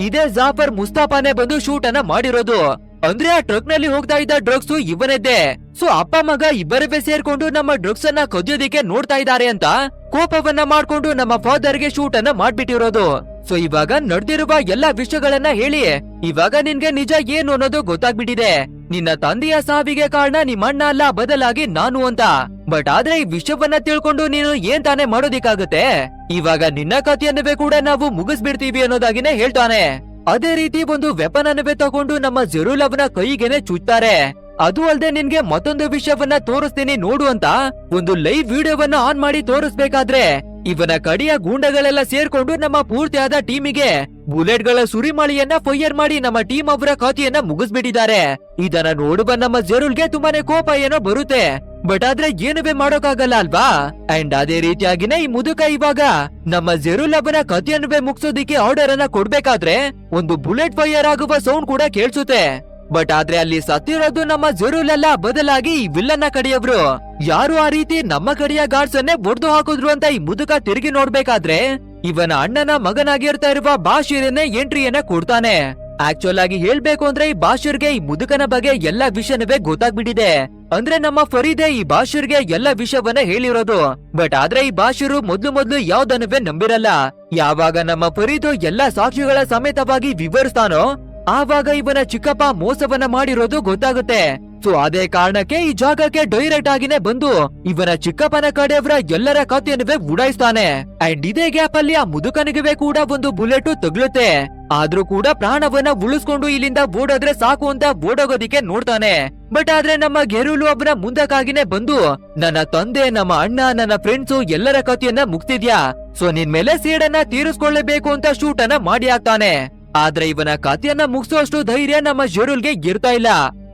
ಇದೇ ಜಾಫರ್ ಮುಸ್ತಾಫಾನೆ ಬಂದು ಶೂಟ್ ಅನ್ನ ಮಾಡಿರೋದು. ಅಂದ್ರೆ ಆ ಟ್ರಕ್ನಲ್ಲಿ ಹೋಗ್ತಾ ಇದ್ದ ಡ್ರಗ್ಸ್ ಇವನದ್ದೇ. ಸೊ ಅಪ್ಪ ಮಗ ಇಬ್ಬರವೇ ಸೇರ್ಕೊಂಡು ನಮ್ಮ ಡ್ರಗ್ಸ್ ಅನ್ನ ಕದಿಯೋದಿಕ್ಕೆ ನೋಡ್ತಾ ಇದ್ದಾರೆ ಅಂತ ಕೋಪವನ್ನ ಮಾಡ್ಕೊಂಡು ನಮ್ಮ ಫಾದರ್ಗೆ ಶೂಟ್ ಅನ್ನ ಮಾಡ್ಬಿಟ್ಟಿರೋದು. ಸೊ ಇವಾಗ ನಡೆದಿರುವ ಎಲ್ಲಾ ವಿಷಯಗಳನ್ನ ಹೇಳಿ, ಇವಾಗ ನಿನ್ಗೆ ನಿಜ ಏನು ಅನ್ನೋದು ಗೊತ್ತಾಗ್ಬಿಟ್ಟಿದೆ. ನಿನ್ನ ತಂದೆಯ ಸಾವಿಗೆ ಕಾರಣ ನಿಮ್ಮಣ್ಣ ಅಲ್ಲ, ಬದಲಾಗಿ ನಾನು ಅಂತ. ಬಟ್ ಆದ್ರೆ ಈ ವಿಷಯವನ್ನ ತಿಳ್ಕೊಂಡು ನೀನು ಏನ್ ತಾನೇ ಮಾಡೋದಿಕ್ಕಾಗುತ್ತೆ? ಇವಾಗ ನಿನ್ನ ಕಥೆಯನ್ನವೇ ಕೂಡ ನಾವು ಮುಗಿಸ್ಬಿಡ್ತೀವಿ ಅನ್ನೋದಾಗಿನೇ ಹೇಳ್ತಾನೆ. ಅದೇ ರೀತಿ ಒಂದು ವೆಪನ್ ಅನ್ನವೇ ತಗೊಂಡು ನಮ್ಮ ಜರೂಲ್ ಅವನ ಕೈಗೆನೆ ಚುಚ್ತಾರೆ. ಅದು ಅಲ್ಲದೆ ನಿನ್ಗೆ ಮತ್ತೊಂದು ವಿಷಯವನ್ನ ತೋರಿಸ್ತೀನಿ ನೋಡು ಅಂತ ಒಂದು ಲೈವ್ ವಿಡಿಯೋವನ್ನ ಆನ್ ಮಾಡಿ ತೋರಿಸ್ಬೇಕಾದ್ರೆ. ಇವನ ಕಡಿಯ ಗೂಂಡಗಳೆಲ್ಲ ಸೇರ್ಕೊಂಡು ನಮ್ಮ ಪೂರ್ತಿಯಾದ ಟೀಮಿಗೆ ಬುಲೆಟ್ಗಳ ಸುರಿಮಳಿಯನ್ನ ಫೈಯರ್ ಮಾಡಿ ನಮ್ಮ ಟೀಮ್ ಅವರ ಖಾತೆಯನ್ನ ಮುಗಿಸ್ಬಿಟ್ಟಿದ್ದಾರೆ. ಇದನ್ನ ನೋಡುವ ನಮ್ಮ ಜೆರುಲ್ಗೆ ತುಂಬಾನೇ ಕೋಪ ಏನೋ ಬರುತ್ತೆ. ಬಟ್ ಆದ್ರೆ ಏನುವೆ ಮಾಡೋಕಾಗಲ್ಲ ಅಲ್ವಾ? ಅಂಡ್ ಅದೇ ರೀತಿಯಾಗಿನೇ ಈ ಮುದುಕ ಇವಾಗ ನಮ್ಮ ಜೆರುಲ್ ಅವನ ಕಥೆಯನ್ನುವೆ ಮುಗಿಸೋದಿಕ್ಕೆ ಆರ್ಡರ್ ಅನ್ನ ಕೊಡ್ಬೇಕಾದ್ರೆ ಒಂದು ಬುಲೆಟ್ ಫೈಯರ್ ಆಗುವ ಸೌಂಡ್ ಕೂಡ ಕೇಳಿಸುತ್ತೆ. ಬಟ್ ಆದ್ರೆ ಅಲ್ಲಿ ಸತ್ತಿರೋದು ನಮ್ಮ ಜೆರುಲೆಲ್ಲ ಬದಲಾಗಿ ಈ ವಿಲ್ಲನ್ನ ಕಡೆಯವ್ರು. ಯಾರು ಆ ರೀತಿ ನಮ್ಮ ಕಡೆಯ ಗಾರ್ಡ್ಸ್ ಅನ್ನೇ ಒಡ್ದು ಹಾಕಿದ್ರು ಅಂತ ಈ ಮುದುಕ ತಿರುಗಿ ನೋಡ್ಬೇಕಾದ್ರೆ ಇವನ ಅಣ್ಣನ ಮಗನಾಗಿರ್ತಾ ಇರುವ ಬಾಷಿರನ್ನೇ ಎಂಟ್ರಿಯನ್ನ ಕೊಡ್ತಾನೆ. ಆಕ್ಚುಲ್ ಆಗಿ ಹೇಳ್ಬೇಕು ಅಂದ್ರೆ ಈ ಬಾಷಿರ್ಗೆ ಈ ಮುದುಕನ ಬಗ್ಗೆ ಎಲ್ಲಾ ವಿಷಯನವೇ ಗೊತ್ತಾಗ್ಬಿಟ್ಟಿದೆ. ಅಂದ್ರೆ ನಮ್ಮ ಫರೀದೆ ಈ ಬಾಷುರ್ಗೆ ಎಲ್ಲ ವಿಷಯವನ್ನ ಹೇಳಿರೋದು. ಬಟ್ ಆದ್ರೆ ಈ ಬಾಷುರು ಮೊದ್ಲು ಮೊದ್ಲು ಯಾವ್ದನ್ನವೇ ನಂಬಿರಲ್ಲ. ಯಾವಾಗ ನಮ್ಮ ಫರೀದು ಎಲ್ಲಾ ಸಾಕ್ಷಿಗಳ ಸಮೇತವಾಗಿ ವಿವರಿಸ್ತಾನೋ, ಆವಾಗ ಇವನ ಚಿಕ್ಕಪ್ಪ ಮೋಸವನ್ನ ಮಾಡಿರೋದು ಗೊತ್ತಾಗುತ್ತೆ. ಸೊ ಅದೇ ಕಾರಣಕ್ಕೆ ಈ ಜಾಗಕ್ಕೆ ಡೈರೆಕ್ಟ್ ಆಗಿನೇ ಬಂದು ಇವನ ಚಿಕ್ಕಪ್ಪನ ಕಡೆಯವರ ಎಲ್ಲರ ಕಥೆಯನ್ನು ಉಡಾಯಿಸ್ತಾನೆ. ಅಂಡ್ ಇದೇ ಗ್ಯಾಪ್ ಅಲ್ಲಿ ಆ ಮುದುಕನಿಗೆ ಕೂಡ ಒಂದು ಬುಲೆಟ್ ತಗ್ಲುತ್ತೆ. ಆದ್ರೂ ಕೂಡ ಪ್ರಾಣವನ್ನ ಉಳಿಸ್ಕೊಂಡು ಇಲ್ಲಿಂದ ಓಡೋದ್ರೆ ಸಾಕು ಅಂತ ಓಡೋಗೋದಿಕ್ಕೆ ನೋಡ್ತಾನೆ. ಬಟ್ ಆದ್ರೆ ನಮ್ಮ ಗೆರೂಲು ಒಬ್ಬನ ಮುಂದಕ್ಕಾಗಿನೇ ಬಂದು, ನನ್ನ ತಂದೆ, ನಮ್ಮ ಅಣ್ಣ, ನನ್ನ ಫ್ರೆಂಡ್ಸು ಎಲ್ಲರ ಕಥೆಯನ್ನ ಮುಗ್ತಿದ್ಯಾ ಸೊ ನಿನ್ ಮೇಲೆ ಸೀಡನ್ನ ತೀರಿಸ್ಕೊಳ್ಳೇಬೇಕು ಅಂತ ಶೂಟ್ ಅನ್ನ ಮಾಡಿ ಹಾಕ್ತಾನೆ. ಆದ್ರೆ ಇವನ ಕಥೆಯನ್ನ ಮುಗಿಸೋಷ್ಟು ಧೈರ್ಯ ನಮ್ಮ ಜೆರುಲ್ಗೆ ಇರ್ತಾ ಇಲ್ಲ.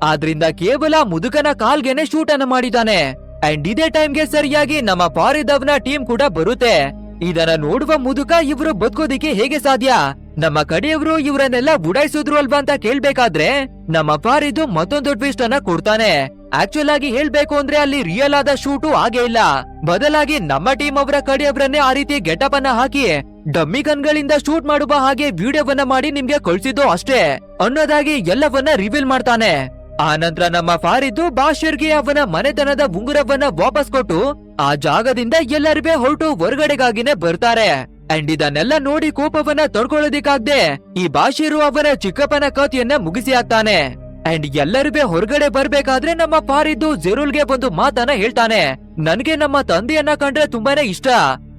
ಆದ್ರಿಂದ ಕೇವಲ ಮುದುಕನ ಕಾಲ್ಗೆನೆ ಶೂಟ್ ಅನ್ನ ಮಾಡಿದಾನೆ ಅಂಡ್ ಇದೇ ಟೈಮ್ಗೆ ಸರಿಯಾಗಿ ನಮ್ಮ ಪಾರಿದವ್ನ ಟೀಮ್ ಕೂಡ ಬರುತ್ತೆ. ಇದನ್ನ ನೋಡುವ ಮುದುಕ ಇವ್ರು ಬದುಕೋದಿಕ್ಕೆ ಹೇಗೆ ಸಾಧ್ಯ? ನಮ್ಮ ಕಡೆಯವರು ಇವರನ್ನೆಲ್ಲ ಉಡಾಯಿಸಿದ್ರು ಅಲ್ವಾ ಅಂತ ಕೇಳ್ಬೇಕಾದ್ರೆ ನಮ್ಮ ಪಾರಿದು ಮತ್ತೊಂದು ಟ್ವಿಸ್ಟ್ ಅನ್ನ ಕೊಡ್ತಾನೆ. ಆಕ್ಚುಲ್ ಆಗಿ ಹೇಳ್ಬೇಕು ಅಂದ್ರೆ ಅಲ್ಲಿ ರಿಯಲ್ ಆದ ಶೂಟು ಆಗೇ ಇಲ್ಲ. ಬದಲಾಗಿ ನಮ್ಮ ಟೀಮ್ ಅವರ ಕಡೆಯವರನ್ನೇ ಆ ರೀತಿ ಗೆಟಪ್ ಅನ್ನ ಹಾಕಿ, ಡಮ್ಮಿ ಗನ್ಗಳಿಂದ ಶೂಟ್ ಮಾಡುವ ಹಾಗೆ ವಿಡಿಯೋವನ್ನ ಮಾಡಿ ನಿಮ್ಗೆ ಕಳ್ಸಿದ್ದು ಅಷ್ಟೇ. ಅನ್ನೋದಾಗಿ ಎಲ್ಲವನ್ನ ರಿವೀಲ್ ಮಾಡ್ತಾನೆ. ಆ ನಂತರ ನಮ್ಮ ಫಾರಿದ್ದು ಬಾಷರ್ಗೆ ಅವನ ಮನೆತನದ ಉಂಗುರವನ್ನ ವಾಪಸ್ ಕೊಟ್ಟು ಆ ಜಾಗದಿಂದ ಎಲ್ಲರಿಗೂ ಹೊರಟು ಹೊರಗಡೆಗಾಗಿನೇ ಬರ್ತಾರೆ. ಅಂಡ್ ಇದನ್ನೆಲ್ಲ ನೋಡಿ ಕೋಪವನ್ನ ತೊಡ್ಕೊಳ್ಳೋದಿಕ್ಕಾಗ್ದೆ ಈ ಬಾಷಿರು ಅವನ ಚಿಕ್ಕಪ್ಪನ ಕಥೆಯನ್ನ ಮುಗಿಸಿ ಹಾಕ್ತಾನೆ. ಅಂಡ್ ಎಲ್ಲರಿಗೂ ಹೊರಗಡೆ ಬರ್ಬೇಕಾದ್ರೆ ನಮ್ಮ ಫಾರಿದ್ದು ಜೆರುಲ್ಗೆ ಒಂದು ಮಾತನ್ನ ಹೇಳ್ತಾನೆ. ನನ್ಗೆ ನಮ್ಮ ತಂದೆಯನ್ನ ಕಂಡ್ರೆ ತುಂಬಾನೇ ಇಷ್ಟ.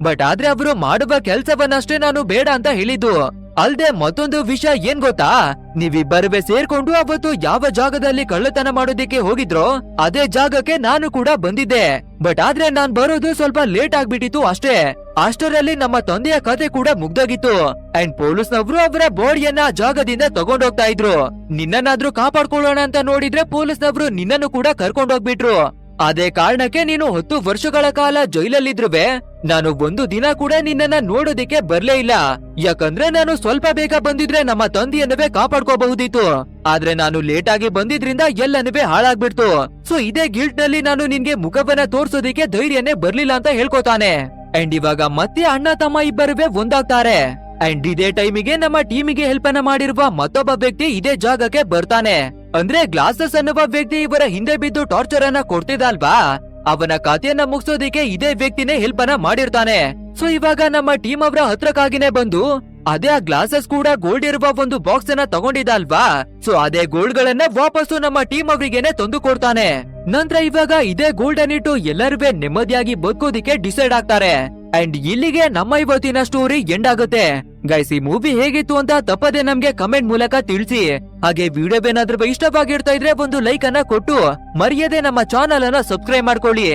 ಬಟ್ ಆದ್ರೆ ಅವರು ಮಾಡುವ ಕೆಲ್ಸವನ್ನಷ್ಟೇ ನಾನು ಬೇಡ ಅಂತ ಹೇಳಿದ್ದು. ಅಲ್ದೆ ಮತ್ತೊಂದು ವಿಷಯ ಏನ್ ಗೊತ್ತಾ? ನೀವಿಬ್ಬರವೇ ಸೇರ್ಕೊಂಡು ಅವತ್ತು ಯಾವ ಜಾಗದಲ್ಲಿ ಕಳ್ಳತನ ಮಾಡೋದಿಕ್ಕೆ ಹೋಗಿದ್ರೋ, ಅದೇ ಜಾಗಕ್ಕೆ ನಾನು ಕೂಡ ಬಂದಿದ್ದೆ. ಬಟ್ ಆದ್ರೆ ನಾನ್ ಬರೋದು ಸ್ವಲ್ಪ ಲೇಟ್ ಆಗ್ಬಿಟ್ಟಿತ್ತು ಅಷ್ಟೇ. ಅಷ್ಟರಲ್ಲಿ ನಮ್ಮ ತಂದೆಯ ಕತೆ ಕೂಡ ಮುಗ್ದೋಗಿತ್ತು. ಅಂಡ್ ಪೊಲೀಸ್ನವರು ಅವರ ಬಾಡಿಯನ್ನ ಜಾಗದಿಂದ ತಗೊಂಡೋಗ್ತಾ ಇದ್ರು. ನಿನ್ನನ್ನಾದ್ರೂ ಕಾಪಾಡ್ಕೊಳ್ಳೋಣ ಅಂತ ನೋಡಿದ್ರೆ ಪೊಲೀಸ್ ನವರು ನಿನ್ನನ್ನು ಕೂಡ ಕರ್ಕೊಂಡೋಗ್ಬಿಟ್ರು. ಅದೇ ಕಾರಣಕ್ಕೆ ನೀನು ಹತ್ತು ವರ್ಷಗಳ ಕಾಲ ಜೈಲಲ್ಲಿದ್ರುವೆ, ನಾನು ಒಂದು ದಿನ ಕೂಡ ನಿನ್ನನ್ನ ನೋಡೋದಿಕ್ಕೆ ಬರ್ಲೇ ಇಲ್ಲ. ಯಾಕಂದ್ರೆ ನಾನು ಸ್ವಲ್ಪ ಬೇಗ ಬಂದಿದ್ರೆ ನಮ್ಮ ತಂದೆಯನ್ನವೇ ಕಾಪಾಡ್ಕೋಬಹುದಿತ್ತು. ಆದ್ರೆ ನಾನು ಲೇಟ್ ಆಗಿ ಬಂದಿದ್ರಿಂದ ಎಲ್ಲನವೇ ಹಾಳಾಗ್ಬಿಡ್ತು. ಸೊ ಇದೇ ಗಿಲ್ಟ್ನಲ್ಲಿ ನಾನು ನಿನ್ಗೆ ಮುಖವನ್ನ ತೋರ್ಸೋದಿಕ್ಕೆ ಧೈರ್ಯನೇ ಬರ್ಲಿಲ್ಲ ಅಂತ ಹೇಳ್ಕೊತಾನೆ. ಅಂಡ್ ಇವಾಗ ಮತ್ತೆ ಅಣ್ಣ ತಮ್ಮ ಇಬ್ಬರುವೆ ಒಂದಾಗ್ತಾರೆ. ಅಂಡ್ ಇದೇ ಟೈಮಿಗೆ ನಮ್ಮ ಟೀಮಿಗೆ ಹೆಲ್ಪ್ ಅನ್ನ ಮಾಡಿರುವ ಮತ್ತೊಬ್ಬ ವ್ಯಕ್ತಿ ಇದೇ ಜಾಗಕ್ಕೆ ಬರ್ತಾನೆ. ಅಂದ್ರೆ ಗ್ಲಾಸಸ್ ಅನ್ನುವ ವ್ಯಕ್ತಿ ಇವರ ಹಿಂದೆ ಬಿದ್ದು ಟಾರ್ಚರ್ ಅನ್ನ ಕೊಡ್ತಿದ್ದಲ್ವಾ ಅವನ ಖಾತೆಯನ್ನ ಮುಗಿಸೋದಿಕ್ಕೆ ಇದೇ ವ್ಯಕ್ತಿನೇ ಹೆಲ್ಪ್ ಅನ್ನ ಮಾಡಿರ್ತಾನೆ. ಸೊ ಇವಾಗ ನಮ್ಮ ಟೀಮ್ ಅವರ ಹತ್ರಕ್ಕಾಗಿನೇ ಬಂದು ಅದೇ ಆ ಗ್ಲಾಸಸ್ ಕೂಡ ಗೋಲ್ಡ್ ಇರುವ ಒಂದು ಬಾಕ್ಸ್ ಅನ್ನ ತಗೊಂಡಿದ್ದಲ್ವಾ ಸೊ ಅದೇ ಗೋಲ್ಡ್ ಗಳನ್ನ ವಾಪಸ್ಸು ನಮ್ಮ ಟೀಮ್ ಅವರಿಗೇನೆ ತಂದು ಕೊಡ್ತಾನೆ. ನಂತರ ಇವಾಗ ಇದೇ ಗೋಲ್ಡ್ ಅನ್ನಿಟ್ಟು ಎಲ್ಲರೂ ನೆಮ್ಮದಿಯಾಗಿ ಬದುಕೋದಿಕ್ಕೆ ಡಿಸೈಡ್ ಆಗ್ತಾರೆ. ಅಂಡ್ ಇಲ್ಲಿಗೆ ನಮ್ಮ ಇವತ್ತಿನ ಸ್ಟೋರಿ ಎಂಡ್ ಆಗುತ್ತೆ. ಗೈಸ್ ಈ ಮೂವಿ ಹೇಗಿತ್ತು ಅಂತ ತಪ್ಪದೆ ನಮ್ಗೆ ಕಮೆಂಟ್ ಮೂಲಕ ತಿಳಿಸಿ. ಹಾಗೆ ವಿಡಿಯೋ ಏನಾದ್ರೂ ಇಷ್ಟವಾಗಿರ್ತಾ ಇದ್ರೆ ಒಂದು ಲೈಕ್ ಅನ್ನ ಕೊಟ್ಟು, ಮರ್ಯಾದೆ ನಮ್ಮ ಚಾನಲ್ ಅನ್ನ ಸಬ್ಸ್ಕ್ರೈಬ್ ಮಾಡ್ಕೊಳ್ಳಿ.